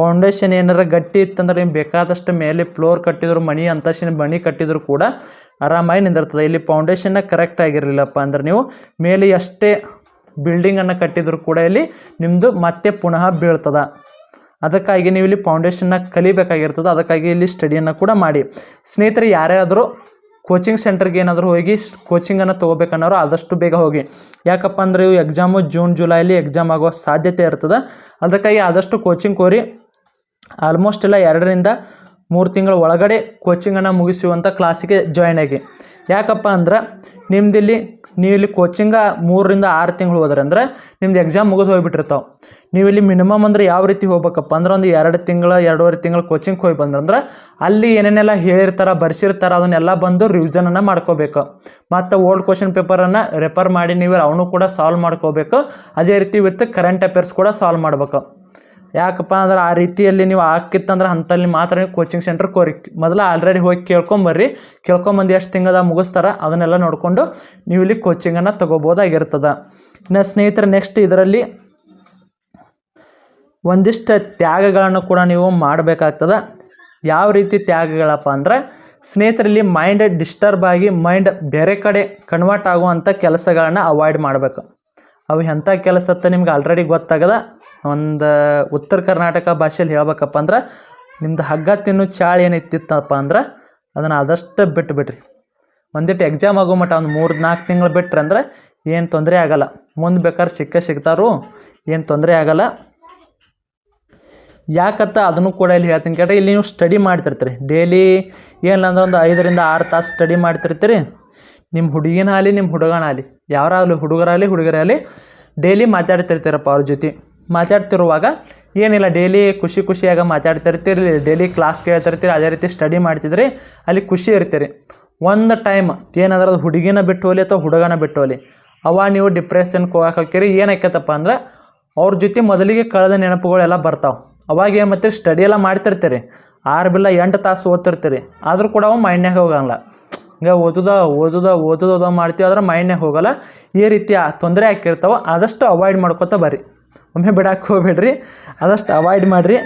Speaker 1: ಫೌಂಡೇಶನ್ ಏನಾರ ಗಟ್ಟಿ ಇತ್ತಂದ್ರೆ ನೀವು ಬೇಕಾದಷ್ಟು ಮೇಲೆ ಫ್ಲೋರ್ ಕಟ್ಟಿದ್ರು, ಮಣಿ ಅಂತಸ್ತಿನ ಮಣಿ ಕಟ್ಟಿದ್ರು ಕೂಡ ಆರಾಮಾಗಿ ನಿಂದಿರ್ತದೆ. ಇಲ್ಲಿ ಫೌಂಡೇಶನ್ನ ಕರೆಕ್ಟ್ ಆಗಿರಲಿಲ್ಲಪ್ಪ ಅಂದ್ರೆ ನೀವು ಮೇಲೆ ಎಷ್ಟೇ ಬಿಲ್ಡಿಂಗನ್ನು ಕಟ್ಟಿದ್ರು ಕೂಡ ಇಲ್ಲಿ ನಿಮ್ಮದು ಮತ್ತೆ ಪುನಃ ಬೀಳ್ತದ. ಅದಕ್ಕಾಗಿ ನೀವು ಇಲ್ಲಿ ಫೌಂಡೇಶನ್ನ ಕಲಿಬೇಕಾಗಿರ್ತದೆ. ಅದಕ್ಕಾಗಿ ಇಲ್ಲಿ ಸ್ಟಡಿಯನ್ನು ಕೂಡ ಮಾಡಿ. ಸ್ನೇಹಿತರೆ, ಯಾರ್ಯಾದರೂ ಕೋಚಿಂಗ್ ಸೆಂಟರ್ಗೆ ಏನಾದರೂ ಹೋಗಿ ಕೋಚಿಂಗನ್ನು ತೊಗೋಬೇಕನ್ನೋರು ಆದಷ್ಟು ಬೇಗ ಹೋಗಿ. ಯಾಕಪ್ಪ ಅಂದರೆ ಇವು ಎಕ್ಸಾಮು ಜೂನ್, ಜುಲೈಲಿ ಎಕ್ಸಾಮ್ ಆಗೋ ಸಾಧ್ಯತೆ ಇರ್ತದೆ. ಅದಕ್ಕಾಗಿ ಆದಷ್ಟು ಕೋಚಿಂಗ್ ಕೋರಿ ಆಲ್ಮೋಸ್ಟ್ ಎಲ್ಲ ಎರಡರಿಂದ ಮೂರು ತಿಂಗಳ ಒಳಗಡೆ ಕೋಚಿಂಗನ್ನು ಮುಗಿಸುವಂಥ ಕ್ಲಾಸಿಗೆ ಜಾಯ್ನ್ ಆಗಿ. ಯಾಕಪ್ಪ ಅಂದ್ರೆ ನಿಮ್ದಿಲ್ಲಿ ನೀವು ಇಲ್ಲಿ ಕೋಚಿಂಗ ಮೂರರಿಂದ ಆರು ತಿಂಗಳು ಹೋದ್ರೆ ಅಂದ್ರೆ ನಿಮ್ದು ಎಕ್ಸಾಮ್ ಮುಗಿದು ಹೋಗ್ಬಿಟ್ಟಿರ್ತಾವೆ. ನೀವು ಇಲ್ಲಿ ಮಿನಿಮಮ್ ಅಂದ್ರೆ ಯಾವ ರೀತಿ ಹೋಗ್ಬೇಕಪ್ಪ ಅಂದ್ರೆ ಒಂದು ಎರಡು ತಿಂಗಳ, ಎರಡೂವರೆ ತಿಂಗಳು ಕೋಚಿಂಗ್ ಹೋಗಿ ಬಂದ್ರಂದ್ರೆ ಅಲ್ಲಿ ಏನೇನೆಲ್ಲ ಹೇಳಿರ್ತಾರೆ, ಬರ್ಸಿರ್ತಾರೆ ಅದನ್ನೆಲ್ಲ ಬಂದು ರಿವಿಷನನ್ನು ಮಾಡ್ಕೋಬೇಕು. ಮತ್ತು ಓಲ್ಡ್ ಕ್ವಶನ್ ಪೇಪರನ್ನು ರೆಫರ್ ಮಾಡಿ ನೀವು ಅವನು ಕೂಡ ಸಾಲ್ವ್ ಮಾಡ್ಕೋಬೇಕು. ಅದೇ ರೀತಿ ವಿತ್ ಕರೆಂಟ್ ಅಫೇರ್ಸ್ ಕೂಡ ಸಾಲ್ವ್ ಮಾಡ್ಬೇಕು. ಯಾಕಪ್ಪ ಅಂದ್ರೆ ಆ ರೀತಿಯಲ್ಲಿ ನೀವು ಹಾಕಿತ್ತಂದ್ರೆ ಅಂಥಲ್ಲಿ ಮಾತ್ರ ನೀವು ಕೋಚಿಂಗ್ ಸೆಂಟರ್ ಕೋರಿ. ಮೊದಲು ಆಲ್ರೆಡಿ ಹೋಗಿ ಕೇಳ್ಕೊಂಬರ್ರಿ ಕೇಳ್ಕೊಂಬಂದು ಎಷ್ಟು ತಿಂಗಳ ಮುಗಿಸ್ತಾರ ಅದನ್ನೆಲ್ಲ ನೋಡಿಕೊಂಡು ನೀವು ಇಲ್ಲಿ ಕೋಚಿಂಗನ್ನು ತೊಗೋಬೋದಾಗಿರ್ತದೆ. ಇನ್ನು ಸ್ನೇಹಿತರೆ ನೆಕ್ಸ್ಟ್ ಇದರಲ್ಲಿ ಒಂದಿಷ್ಟು ತ್ಯಾಗಗಳನ್ನು ಕೂಡ ನೀವು ಮಾಡಬೇಕಾಗ್ತದೆ. ಯಾವ ರೀತಿ ತ್ಯಾಗಗಳಪ್ಪ ಅಂದ್ರೆ ಸ್ನೇಹಿತರಲ್ಲಿ ಮೈಂಡ್ ಡಿಸ್ಟರ್ಬ್ ಆಗಿ ಮೈಂಡ್ ಬೇರೆ ಕಡೆ ಕನ್ವರ್ಟ್ ಆಗುವಂಥ ಕೆಲಸಗಳನ್ನ ಅವಾಯ್ಡ್ ಮಾಡಬೇಕು. ಅವು ಎಂಥ ಕೆಲಸ ಅಂತ ನಿಮ್ಗೆ ಆಲ್ರೆಡಿ ಗೊತ್ತಾಗದ. ಒಂದು ಉತ್ತರ ಕರ್ನಾಟಕ ಭಾಷೆಯಲ್ಲಿ ಹೇಳ್ಬೇಕಪ್ಪ ಅಂದ್ರೆ ನಿಮ್ದು ಹಗ್ಗ ತಿನ್ನು ಚಾಳು ಏನಿತ್ತಿತ್ತಪ್ಪ ಅಂದ್ರೆ ಅದನ್ನು ಆದಷ್ಟು ಬಿಟ್ಟು ಬಿಡ್ರಿ ಒಂದಿಟ್ಟು ಎಕ್ಸಾಮ್ ಆಗೋ ಮಟ್ಟ ಒಂದು ಮೂರು ನಾಲ್ಕು ತಿಂಗಳು ಬಿಟ್ರೆ ಅಂದ್ರೆ ಏನು ತೊಂದರೆ ಆಗಲ್ಲ. ಮುಂದೆ ಬೇಕಾದ್ರೆ ಸಿಕ್ಕ ಸಿಗ್ತಾರು, ಏನು ತೊಂದರೆ ಆಗಲ್ಲ. ಯಾಕತ್ತ ಅದನ್ನು ಕೂಡ ಇಲ್ಲಿ ಹೇಳ್ತೀನಿ ಕೇಳ್ರಿ, ಇಲ್ಲಿ ನೀವು ಸ್ಟಡಿ ಮಾಡ್ತಿರ್ತೀರಿ. ಡೈಲಿ ಏನಿಲ್ಲ ಅಂದ್ರೆ ಒಂದು ಐದರಿಂದ ಆರು ತಾಸು ಸ್ಟಡಿ ಮಾಡ್ತಿರ್ತೀರಿ. ನಿಮ್ಮ ಹುಡುಗಿನ ಆಗಲಿ ನಿಮ್ಮ ಹುಡುಗನ ಆಗಲಿ ಯಾರಾಗಲಿ ಹುಡುಗರಾಗಲಿ ಹುಡುಗರಾಗಲಿ ಡೈಲಿ ಮಾತಾಡ್ತಿರ್ತೀರಪ್ಪ ಅವ್ರ ಜೊತೆ. ಮಾತಾಡ್ತಿರುವಾಗ ಏನಿಲ್ಲ ಡೈಲಿ ಖುಷಿ ಖುಷಿಯಾಗಿ ಮಾತಾಡ್ತಿರ್ತೀರಿ ಡೈಲಿ ಕ್ಲಾಸ್ ಕೇಳ್ತಿರ್ತೀರಿ ಅದೇ ರೀತಿ ಸ್ಟಡಿ ಮಾಡ್ತಿದ್ರಿ ಅಲ್ಲಿ ಖುಷಿ ಇರ್ತೀರಿ. ಒಂದು ಟೈಮ್ ಏನಾದ್ರೂ ಅದು ಹುಡುಗಿನ ಬಿಟ್ಟು ಹೋಲಿ ಅಥವಾ ಹುಡುಗನ ಬಿಟ್ಟು ಹೋಲಿ ಅವ ನೀವು ಡಿಪ್ರೆಷನ್ಗೆ ಹೋಗಕ್ಕೆ ಹೋಗ್ತೀರಿ ಏನಾಕೈತಪ್ಪ ಅಂದ್ರೆ ಅವ್ರ ಜೊತೆ ಮೊದಲಿಗೆ ಕಳೆದ ನೆನಪುಗಳೆಲ್ಲ ಬರ್ತಾವೆ. ಅವಾಗ ಏನು ಮತ್ತೆ ಸ್ಟಡಿ ಎಲ್ಲ ಮಾಡ್ತಿರ್ತೀರಿ, ಆರು ಬಿಲ್ಲ ಎಂಟು ತಾಸು ಓದ್ತಿರ್ತೀರಿ, ಆದರೂ ಕೂಡ ಅವು ಮೈಂಡ್ನಾಗ ಹೋಗಲ್ಲ ಹಿಂಗೆ ಓದುದ ಓದುದ, ಓದೋದ ಮಾಡ್ತೀವಿ, ಆದ್ರೆ ಮೈಂಡ್ನಾಗ ಹೋಗಲ್ಲ. ಈ ರೀತಿ ತೊಂದರೆ ಆಕ್ಕಿರ್ತಾವೆ ಆದಷ್ಟು ಅವಾಯ್ಡ್ ಮಾಡ್ಕೋತ ಬರ್ರಿ. ಒಮ್ಮೆ ಬಿಡಕ್ಕೆ ಹೋಗ್ಬೇಡ್ರಿ. ಆದಷ್ಟು ಅವಾಯ್ಡ್ ಮಾಡಿರಿ.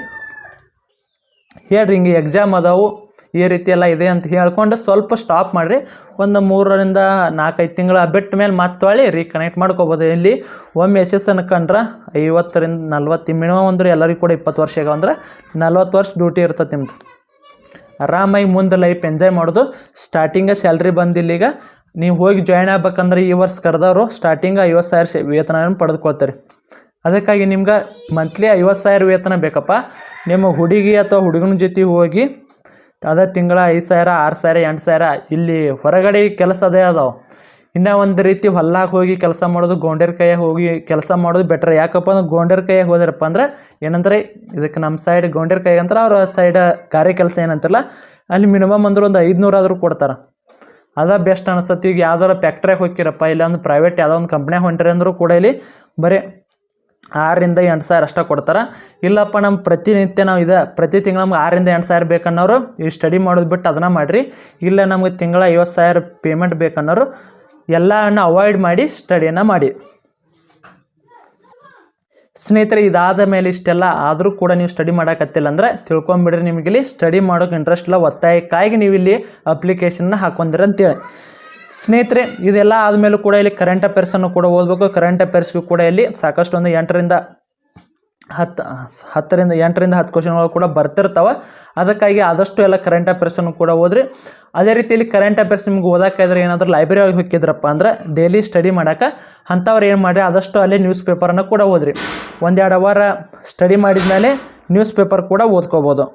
Speaker 1: ಹೇಳ್ರಿ ಹಿಂಗೆ ಎಕ್ಸಾಮ್ ಅದಾವು, ಈ ರೀತಿ ಎಲ್ಲ ಇದೆ ಅಂತ ಹೇಳ್ಕೊಂಡು ಸ್ವಲ್ಪ ಸ್ಟಾಪ್ ಮಾಡಿರಿ. ಒಂದು ಮೂರರಿಂದ ನಾಲ್ಕೈದು ತಿಂಗಳ ಬಿಟ್ಟ ಮೇಲೆ ಮತ್ತೆ ರೀ ರೀಕನೆಕ್ಟ್ ಮಾಡ್ಕೋಬೋದು. ಇಲ್ಲಿ ಒಮ್ಮೆ ಎಸ್ ಅನ್ಕಂಡ್ರೆ ಐವತ್ತರಿಂದ ನಲ್ವತ್ತು ಮಿನಿಮಮ್ ಅಂದ್ರೆ ಎಲ್ಲರಿಗೂ ಕೂಡ ಇಪ್ಪತ್ತು ವರ್ಷ ಅಂದ್ರೆ ನಲ್ವತ್ತು ವರ್ಷ ಡ್ಯೂಟಿ ಇರ್ತದೆ ನಿಮ್ಮದು ಆರಾಮಾಗಿ ಮುಂದೆ ಲೈಫ್ ಎಂಜಾಯ್ ಮಾಡೋದು. ಸ್ಟಾರ್ಟಿಂಗ ಸ್ಯಾಲ್ರಿ ಬಂದಿಲ್ಲ ಈಗ. ನೀವು ಹೋಗಿ ಜಾಯ್ನ್ ಆಗ್ಬೇಕಂದ್ರೆ ಈ ವರ್ಷ ಕರೆದವರು ಸ್ಟಾರ್ಟಿಂಗ್ ಐವತ್ತು ಸಾವಿರ ಶೇ- ವೇತನ ಪಡೆದುಕೊಳ್ತಾರೆ. ಅದಕ್ಕಾಗಿ ನಿಮ್ಗೆ ಮಂತ್ಲಿ ಐವತ್ತು ಸಾವಿರ ವೇತನ ಬೇಕಪ್ಪ. ನಿಮ್ಮ ಹುಡುಗಿ ಅಥವಾ ಹುಡುಗನ ಜೊತೆ ಹೋಗಿ ಅದೇ ತಿಂಗಳ ಐದು ಸಾವಿರ, ಆರು ಸಾವಿರ, ಎಂಟು ಸಾವಿರ, ಇಲ್ಲಿ ಹೊರಗಡೆ ಕೆಲಸ ಅದೇ ಅದಾವೆ. ಇನ್ನು ಒಂದು ರೀತಿ ಹೊಲ್ಲಾಗ ಹೋಗಿ ಕೆಲಸ ಮಾಡೋದು ಗೋಂಡ್ಯರ ಕೈಯಾಗ ಹೋಗಿ ಕೆಲಸ ಮಾಡೋದು ಬೆಟ್ರ್ ಯಾಕಪ್ಪ ಅಂದ್ರೆ ಗೋಂಡ್ಯರ ಕೈಯಾಗ ಹೋದ್ರಪ್ಪ ಅಂದ್ರೆ ಏನಂತಾರೆ ಇದಕ್ಕೆ ನಮ್ಮ ಸೈಡ್ ಗೋಂಡ್ಯರ ಕೈಯಾಗ ಅಂತಾರೆ, ಅವ್ರ ಸೈಡ್ ಕಾರ್ಯ ಕೆಲಸ ಏನಂತಾರಲ್ಲ ಅಲ್ಲಿ ಮಿನಿಮಮ್ ಅಂದ್ರೆ ಒಂದು ಐದುನೂರು ಆದರೂ ಕೊಡ್ತಾರೆ. ಅದ ಬೆಸ್ಟ್ ಅನಿಸ್ತತಿ ಈಗ ಯಾವ್ದಾರ ಫ್ಯಾಕ್ಟ್ರಿಯಾಗ ಹೋಗಿರಪ್ಪ ಇಲ್ಲ ಅಂದ್ರೆ ಪ್ರೈವೇಟ್ ಯಾವುದೋ ಒಂದು ಕಂಪ್ನಿಯಾಗ ಹೊಂಟ್ರಿ ಅಂದರೂ ಕೂಡ ಇಲ್ಲಿ ಬರೀ ಆರರಿಂದ ಎಂಟು ಸಾವಿರ ಅಷ್ಟೇ ಕೊಡ್ತಾರೆ. ಇಲ್ಲಪ್ಪ ನಮ್ಮ ಪ್ರತಿನಿತ್ಯ ನಾವು ಇದೆ, ಪ್ರತಿ ತಿಂಗಳು ನಮ್ಗೆ ಆರರಿಂದ ಎಂಟು ಸಾವಿರ ಬೇಕನ್ನೋರು ಈ ಸ್ಟಡಿ ಮಾಡೋದು ಬಿಟ್ಟು ಅದನ್ನ ಮಾಡಿರಿ. ಇಲ್ಲ ನಮಗೆ ತಿಂಗಳ ಐವತ್ತು ಸಾವಿರ ಪೇಮೆಂಟ್ ಬೇಕನ್ನೋರು ಎಲ್ಲವನ್ನು ಅವಾಯ್ಡ್ ಮಾಡಿ ಸ್ಟಡಿಯನ್ನು ಮಾಡಿ. ಸ್ನೇಹಿತರೆ, ಇದಾದ ಮೇಲೆ ಇಷ್ಟೆಲ್ಲ ಆದರೂ ಕೂಡ ನೀವು ಸ್ಟಡಿ ಮಾಡೋಕತ್ತಿಲ್ಲ ಅಂದ್ರೆ ತಿಳ್ಕೊಂಬಿಡ್ರಿ ನಿಮಗೆ ಇಲ್ಲಿ ಸ್ಟಡಿ ಮಾಡೋಕೆ ಇಂಟ್ರೆಸ್ಟ್ ಇಲ್ಲ. ಒತ್ತಾಯಕ್ಕಾಗಿ ನೀವು ಇಲ್ಲಿ ಅಪ್ಲಿಕೇಶನ್ನ ಹಾಕೊಂದಿರ ಅಂತೇಳಿ. ಸ್ನೇಹಿತರೆ, ಇದೆಲ್ಲ ಆದಮೇಲೂ ಕೂಡ ಇಲ್ಲಿ ಕರೆಂಟ್ ಅಫೇರ್ಸನ್ನು ಕೂಡ ಓದಬೇಕು. ಕರೆಂಟ್ ಅಫೇರ್ಸ್ಗೂ ಕೂಡ ಇಲ್ಲಿ ಸಾಕಷ್ಟು ಒಂದು ಎಂಟರಿಂದ ಹತ್ತು ಹತ್ತರಿಂದ ಎಂಟರಿಂದ ಹತ್ತು ಕ್ವಶನ್ಗಳು ಕೂಡ ಬರ್ತಿರ್ತಾವೆ. ಅದಕ್ಕಾಗಿ ಆದಷ್ಟು ಎಲ್ಲ ಕರೆಂಟ್ ಅಫೇರ್ಸನ್ನು ಕೂಡ ಓದ್ರಿ. ಅದೇ ರೀತಿಯಲ್ಲಿ ಕರೆಂಟ್ ಅಫೇರ್ಸ್ ನಿಮ್ಗೆ ಓದೋಕ್ಕಾದ್ರೆ ಏನಾದರೂ ಲೈಬ್ರರಿ ಒಳಗೆ ಹೋಗಿದ್ರಪ್ಪ ಅಂದ್ರೆ ಡೈಲಿ ಸ್ಟಡಿ ಮಾಡೋಕೆ ಅಂಥವ್ರು ಏನು ಮಾಡಿರಿ, ಆದಷ್ಟು ಅಲ್ಲಿ ನ್ಯೂಸ್ ಪೇಪರನ್ನು ಕೂಡ ಓದ್ರಿ. ಒಂದೆರಡು ಅವರ್ ಸ್ಟಡಿ ಮಾಡಿದ್ಮೇಲೆ ನ್ಯೂಸ್ ಪೇಪರ್ ಕೂಡ ಓದ್ಕೋಬೋದು.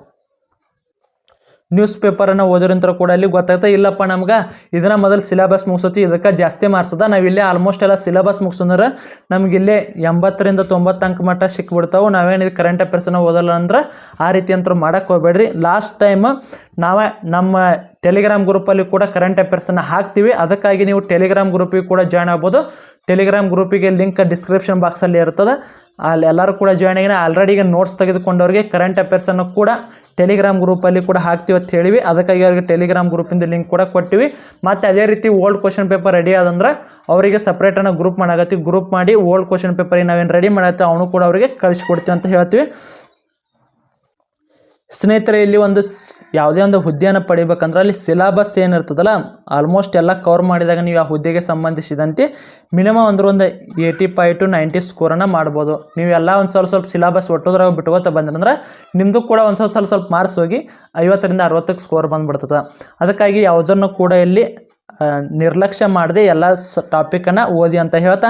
Speaker 1: ನ್ಯೂಸ್ ಪೇಪರನ್ನು ಓದೋರಿಂತ ಕೂಡ ಅಲ್ಲಿ ಗೊತ್ತಾಗ್ತದೆ ಇಲ್ಲಪ್ಪ ನಮ್ಗೆ ಇದನ್ನ ಮೊದಲು ಸಿಲೆಬಸ್ ಮುಗಿಸತಿ, ಇದಕ್ಕೆ ಜಾಸ್ತಿ ಮಾರ್ಸದ ಇಲ್ಲೇ ಆಲ್ಮೋಸ್ಟ್ ಎಲ್ಲ ಸಿಲೆಬಸ್ ಮುಗಿಸಂದ್ರೆ ನಮ್ಗೆ ಇಲ್ಲೇ ಎಂಬತ್ತರಿಂದ ತೊಂಬತ್ತು ಅಂಕ ಮಟ್ಟ ಸಿಕ್ಬಿಡ್ತಾವೆ. ನಾವೇನಿದು ಕರೆಂಟ್ ಅಫೇರ್ಸನ್ನ ಓದಲ್ಲ ಅಂದ್ರೆ ಆ ರೀತಿ ಅಂತ ಮಾಡಕ್ಕೆ ಹೋಗ್ಬೇಡ್ರಿ. ಲಾಸ್ಟ್ ಟೈಮ್ ನಾವೇ ನಮ್ಮ ಟೆಲಿಗ್ರಾಮ್ ಗ್ರೂಪಲ್ಲಿ ಕೂಡ ಕರೆಂಟ್ ಅಫೇರ್ಸನ್ನು ಹಾಕ್ತೀವಿ. ಅದಕ್ಕಾಗಿ ನೀವು ಟೆಲಿಗ್ರಾಮ್ ಗ್ರೂಪಿಗೆ ಕೂಡ ಜಾಯ್ನ್ ಆಗ್ಬೋದು. ಟೆಲಿಗ್ರಾಮ್ ಗ್ರೂಪಿಗೆ ಲಿಂಕ್ ಡಿಸ್ಕ್ರಿಪ್ಷನ್ ಬಾಕ್ಸಲ್ಲಿ ಇರ್ತದೆ ಅಲ್ಲಿ ಎಲ್ಲರೂ ಕೂಡ ಜಾಯ್ನ್ ಆಗಿನ ಆಲ್ರೆಡಿ ಈಗ ನೋಟ್ಸ್ ತೆಗೆದುಕೊಂಡವ್ರಿಗೆ ಕರೆಂಟ್ ಅಫೇರ್ಸನ್ನು ಕೂಡ ಟೆಲಿಗ್ರಾಮ್ ಗ್ರೂಪಲ್ಲಿ ಕೂಡ ಹಾಕ್ತೀವಿ ಅಂತ ಹೇಳಿವಿ. ಅದಕ್ಕಾಗಿ ಅವ್ರಿಗೆ ಟೆಲಿಗ್ರಾಮ್ ಗ್ರೂಪಿಂದ ಲಿಂಕ್ ಕೂಡ ಕೊಟ್ಟಿವಿ. ಮತ್ತು ಅದೇ ರೀತಿ ಓಲ್ಡ್ ಕ್ವಶನ್ ಪೇಪರ್ ರೆಡಿ ಆದಂದ್ರೆ ಅವರಿಗೆ ಸಪ್ರೇಟನ್ನು ಗ್ರೂಪ್ ಮಾಡಾಕತ್ತೀವಿ. ಗ್ರೂಪ್ ಮಾಡಿ ಓಲ್ಡ್ ಕ್ವಶನ್ ಪೇಪರ್ ನಾವೇನು ರೆಡಿ ಮಾಡತ್ತೆ ಅವನು ಕೂಡ ಅವರಿಗೆ ಕಳಿಸ್ಕೊಡ್ತೀವಿ ಅಂತ ಹೇಳ್ತೀವಿ. ಸ್ನೇಹಿತರೆ, ಇಲ್ಲಿ ಒಂದು ಯಾವುದೇ ಒಂದು ಹುದ್ದೆಯನ್ನು ಪಡಿಬೇಕಂದ್ರೆ ಅಲ್ಲಿ ಸಿಲಾಬಸ್ ಏನಿರ್ತದಲ್ಲ ಆಲ್ಮೋಸ್ಟ್ ಎಲ್ಲ ಕವರ್ ಮಾಡಿದಾಗ ನೀವು ಆ ಹುದ್ದೆಗೆ ಸಂಬಂಧಿಸಿದಂತೆ ಮಿನಿಮಮ್ ಅಂದ್ರೆ ಒಂದು ಏಯ್ಟಿ ಫೈವ್ ಟು ನೈಂಟಿ ಸ್ಕೋರನ್ನು ಮಾಡ್ಬೋದು. ನೀವೆಲ್ಲ ಒಂದು ಸ್ವಲ್ಪ ಸ್ವಲ್ಪ ಸಿಲಾಬಸ್ ಒಟ್ಟೋದ್ರಾಗ ಬಿಟ್ಕೋತ ಬಂದ್ರಂದ್ರೆ ನಿಮ್ಮದು ಕೂಡ ಒಂದು ಸ್ವಲ್ಪ ಸ್ವಲ್ಪ ಸ್ವಲ್ಪ ಮಾರ್ಕ್ಸ್ ಹೋಗಿ ಐವತ್ತರಿಂದ ಅರವತ್ತಕ್ಕೆ ಸ್ಕೋರ್ ಬಂದ್ಬಿಡ್ತದೆ. ಅದಕ್ಕಾಗಿ ಯಾವುದನ್ನು ಕೂಡ ಇಲ್ಲಿ ನಿರ್ಲಕ್ಷ್ಯ ಮಾಡದೆ ಎಲ್ಲ ಟಾಪಿಕನ್ನು ಓದಿ ಅಂತ ಹೇಳ್ತಾ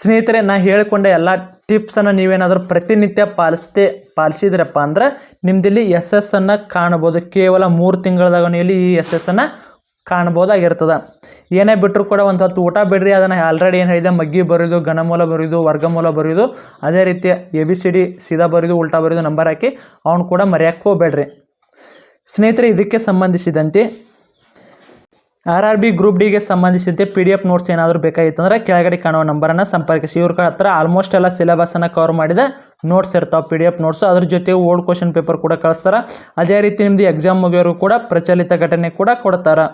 Speaker 1: ಸ್ನೇಹಿತರೆ, ನಾ ಹೇಳಿಕೊಂಡ ಎಲ್ಲ ಟಿಪ್ಸನ್ನು ನೀವೇನಾದರೂ ಪ್ರತಿನಿತ್ಯ ಪಾಲಿಸ್ದೆ, ಪಾಲಿಸಿದ್ರಪ್ಪ ಅಂದ್ರೆ ನಿಮ್ದಿಲ್ಲಿ ಎಸ್ ಎಸ್ ಅನ್ನು ಕಾಣ್ಬೋದು. ಕೇವಲ ಮೂರು ತಿಂಗಳದಾಗ ಇಲ್ಲಿ ಈ ಎಸ್ ಎಸ್ ಅನ್ನು ಕಾಣ್ಬೋದಾಗಿರ್ತದೆ. ಏನೇ ಬಿಟ್ಟರು ಕೂಡ ಒಂದು ಹೊತ್ತು ಊಟ ಬಿಡ್ರಿ, ಅದನ್ನು ಆಲ್ರೆಡಿ ಏನು ಹೇಳಿದೆ, ಮಗ್ಗಿ ಬರೆಯೋದು ಘನಮೂಲ ಬರೆಯೋದು ವರ್ಗಮೂಲ ಬರೆಯೋದು ಅದೇ ರೀತಿ ಎ ಬಿ ಸಿ ಡಿ ಸೀದಾ ಬರೆಯೋದು ಉಲ್ಟಾ ಬರೆಯೋದು ನಂಬರ್ ಹಾಕಿ, ಅವ್ನು ಕೂಡ ಮರೆಯಕ್ಕೆ ಹೋಗ್ಬೇಡ್ರಿ. ಸ್ನೇಹಿತರೆ, ಇದಕ್ಕೆ ಸಂಬಂಧಿಸಿದಂತೆ ಆರ್ ಆರ್ ಬಿ ಗ್ರೂಪ್ ಡಿಗೆ ಸಂಬಂಧಿಸಿದಂತೆ ಪಿ ಡಿ ಎಫ್ ನೋಟ್ಸ್ ಏನಾದರೂ ಬೇಕಾಗಿತ್ತು ಅಂದರೆ ಕೆಳಗಡೆ ಕಾಣುವ ನಂಬರನ್ನು ಸಂಪರ್ಕಿಸಿ. ಇವ್ರ ಹತ್ರ ಆಲ್ಮೋಸ್ಟ್ ಎಲ್ಲ ಸಿಲೆಬಸನ್ನು ಕವರ್ ಮಾಡಿದ ನೋಟ್ಸ್ ಇರ್ತಾವೆ ಪಿ ಡಿ ಎಫ್ ನೋಟ್ಸು ಅದ್ರ ಜೊತೆ ಓಲ್ಡ್ ಕ್ವಶನ್ ಪೇಪರ್ ಕೂಡ ಕಳಿಸ್ತಾರೆ. ಅದೇ ರೀತಿ ನಿಮ್ಮದು ಎಕ್ಸಾಮ್ ಮುಗಿಯೋರು ಕೂಡ ಪ್ರಚಲಿತ ಘಟನೆ ಕೂಡ ಕೊಡ್ತಾರೆ.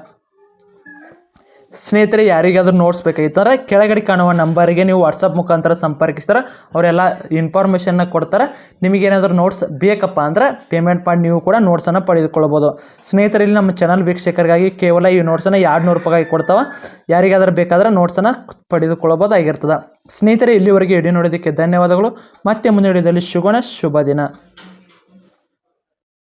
Speaker 1: ಸ್ನೇಹಿತರೆ, ಯಾರಿಗಾದ್ರೂ ನೋಟ್ಸ್ ಬೇಕಾಗಿತ್ತು ಅಂದರೆ ಕೆಳಗಡೆ ಕಾಣುವ ನಂಬರಿಗೆ ನೀವು ವಾಟ್ಸಪ್ ಮುಖಾಂತರ ಸಂಪರ್ಕಿಸ್ತಾರೆ ಅವರೆಲ್ಲ ಇನ್ಫಾರ್ಮೇಷನ್ನ ಕೊಡ್ತಾರೆ. ನಿಮಗೇನಾದರೂ ನೋಟ್ಸ್ ಬೇಕಪ್ಪ ಅಂದ್ರೆ ಪೇಮೆಂಟ್ ಮಾಡಿ ನೀವು ಕೂಡ ನೋಟ್ಸನ್ನು ಪಡೆದುಕೊಳ್ಬೋದು. ಸ್ನೇಹಿತರೆ, ಇಲ್ಲಿ ನಮ್ಮ ಚಾನಲ್ ವೀಕ್ಷಕರಿಗಾಗಿ ಕೇವಲ ಈ ನೋಟ್ಸನ್ನು ಎರಡು ನೂರು ರೂಪಾಯಿ ಕೊಡ್ತಾವೆ. ಯಾರಿಗಾದ್ರೂ ಬೇಕಾದ್ರೆ ನೋಟ್ಸನ್ನು ಪಡೆದುಕೊಳ್ಳಬೋದಾಗಿರ್ತದೆ ಸ್ನೇಹಿತರೆ, ಇಲ್ಲಿವರೆಗೆ ವಿಡಿಯೋ ನೋಡೋದಕ್ಕೆ ಧನ್ಯವಾದಗಳು. ಮತ್ತೆ ಮುಂದಿನ ವಿಡಿಯೋದಲ್ಲಿ ಶುಭ ದಿನ.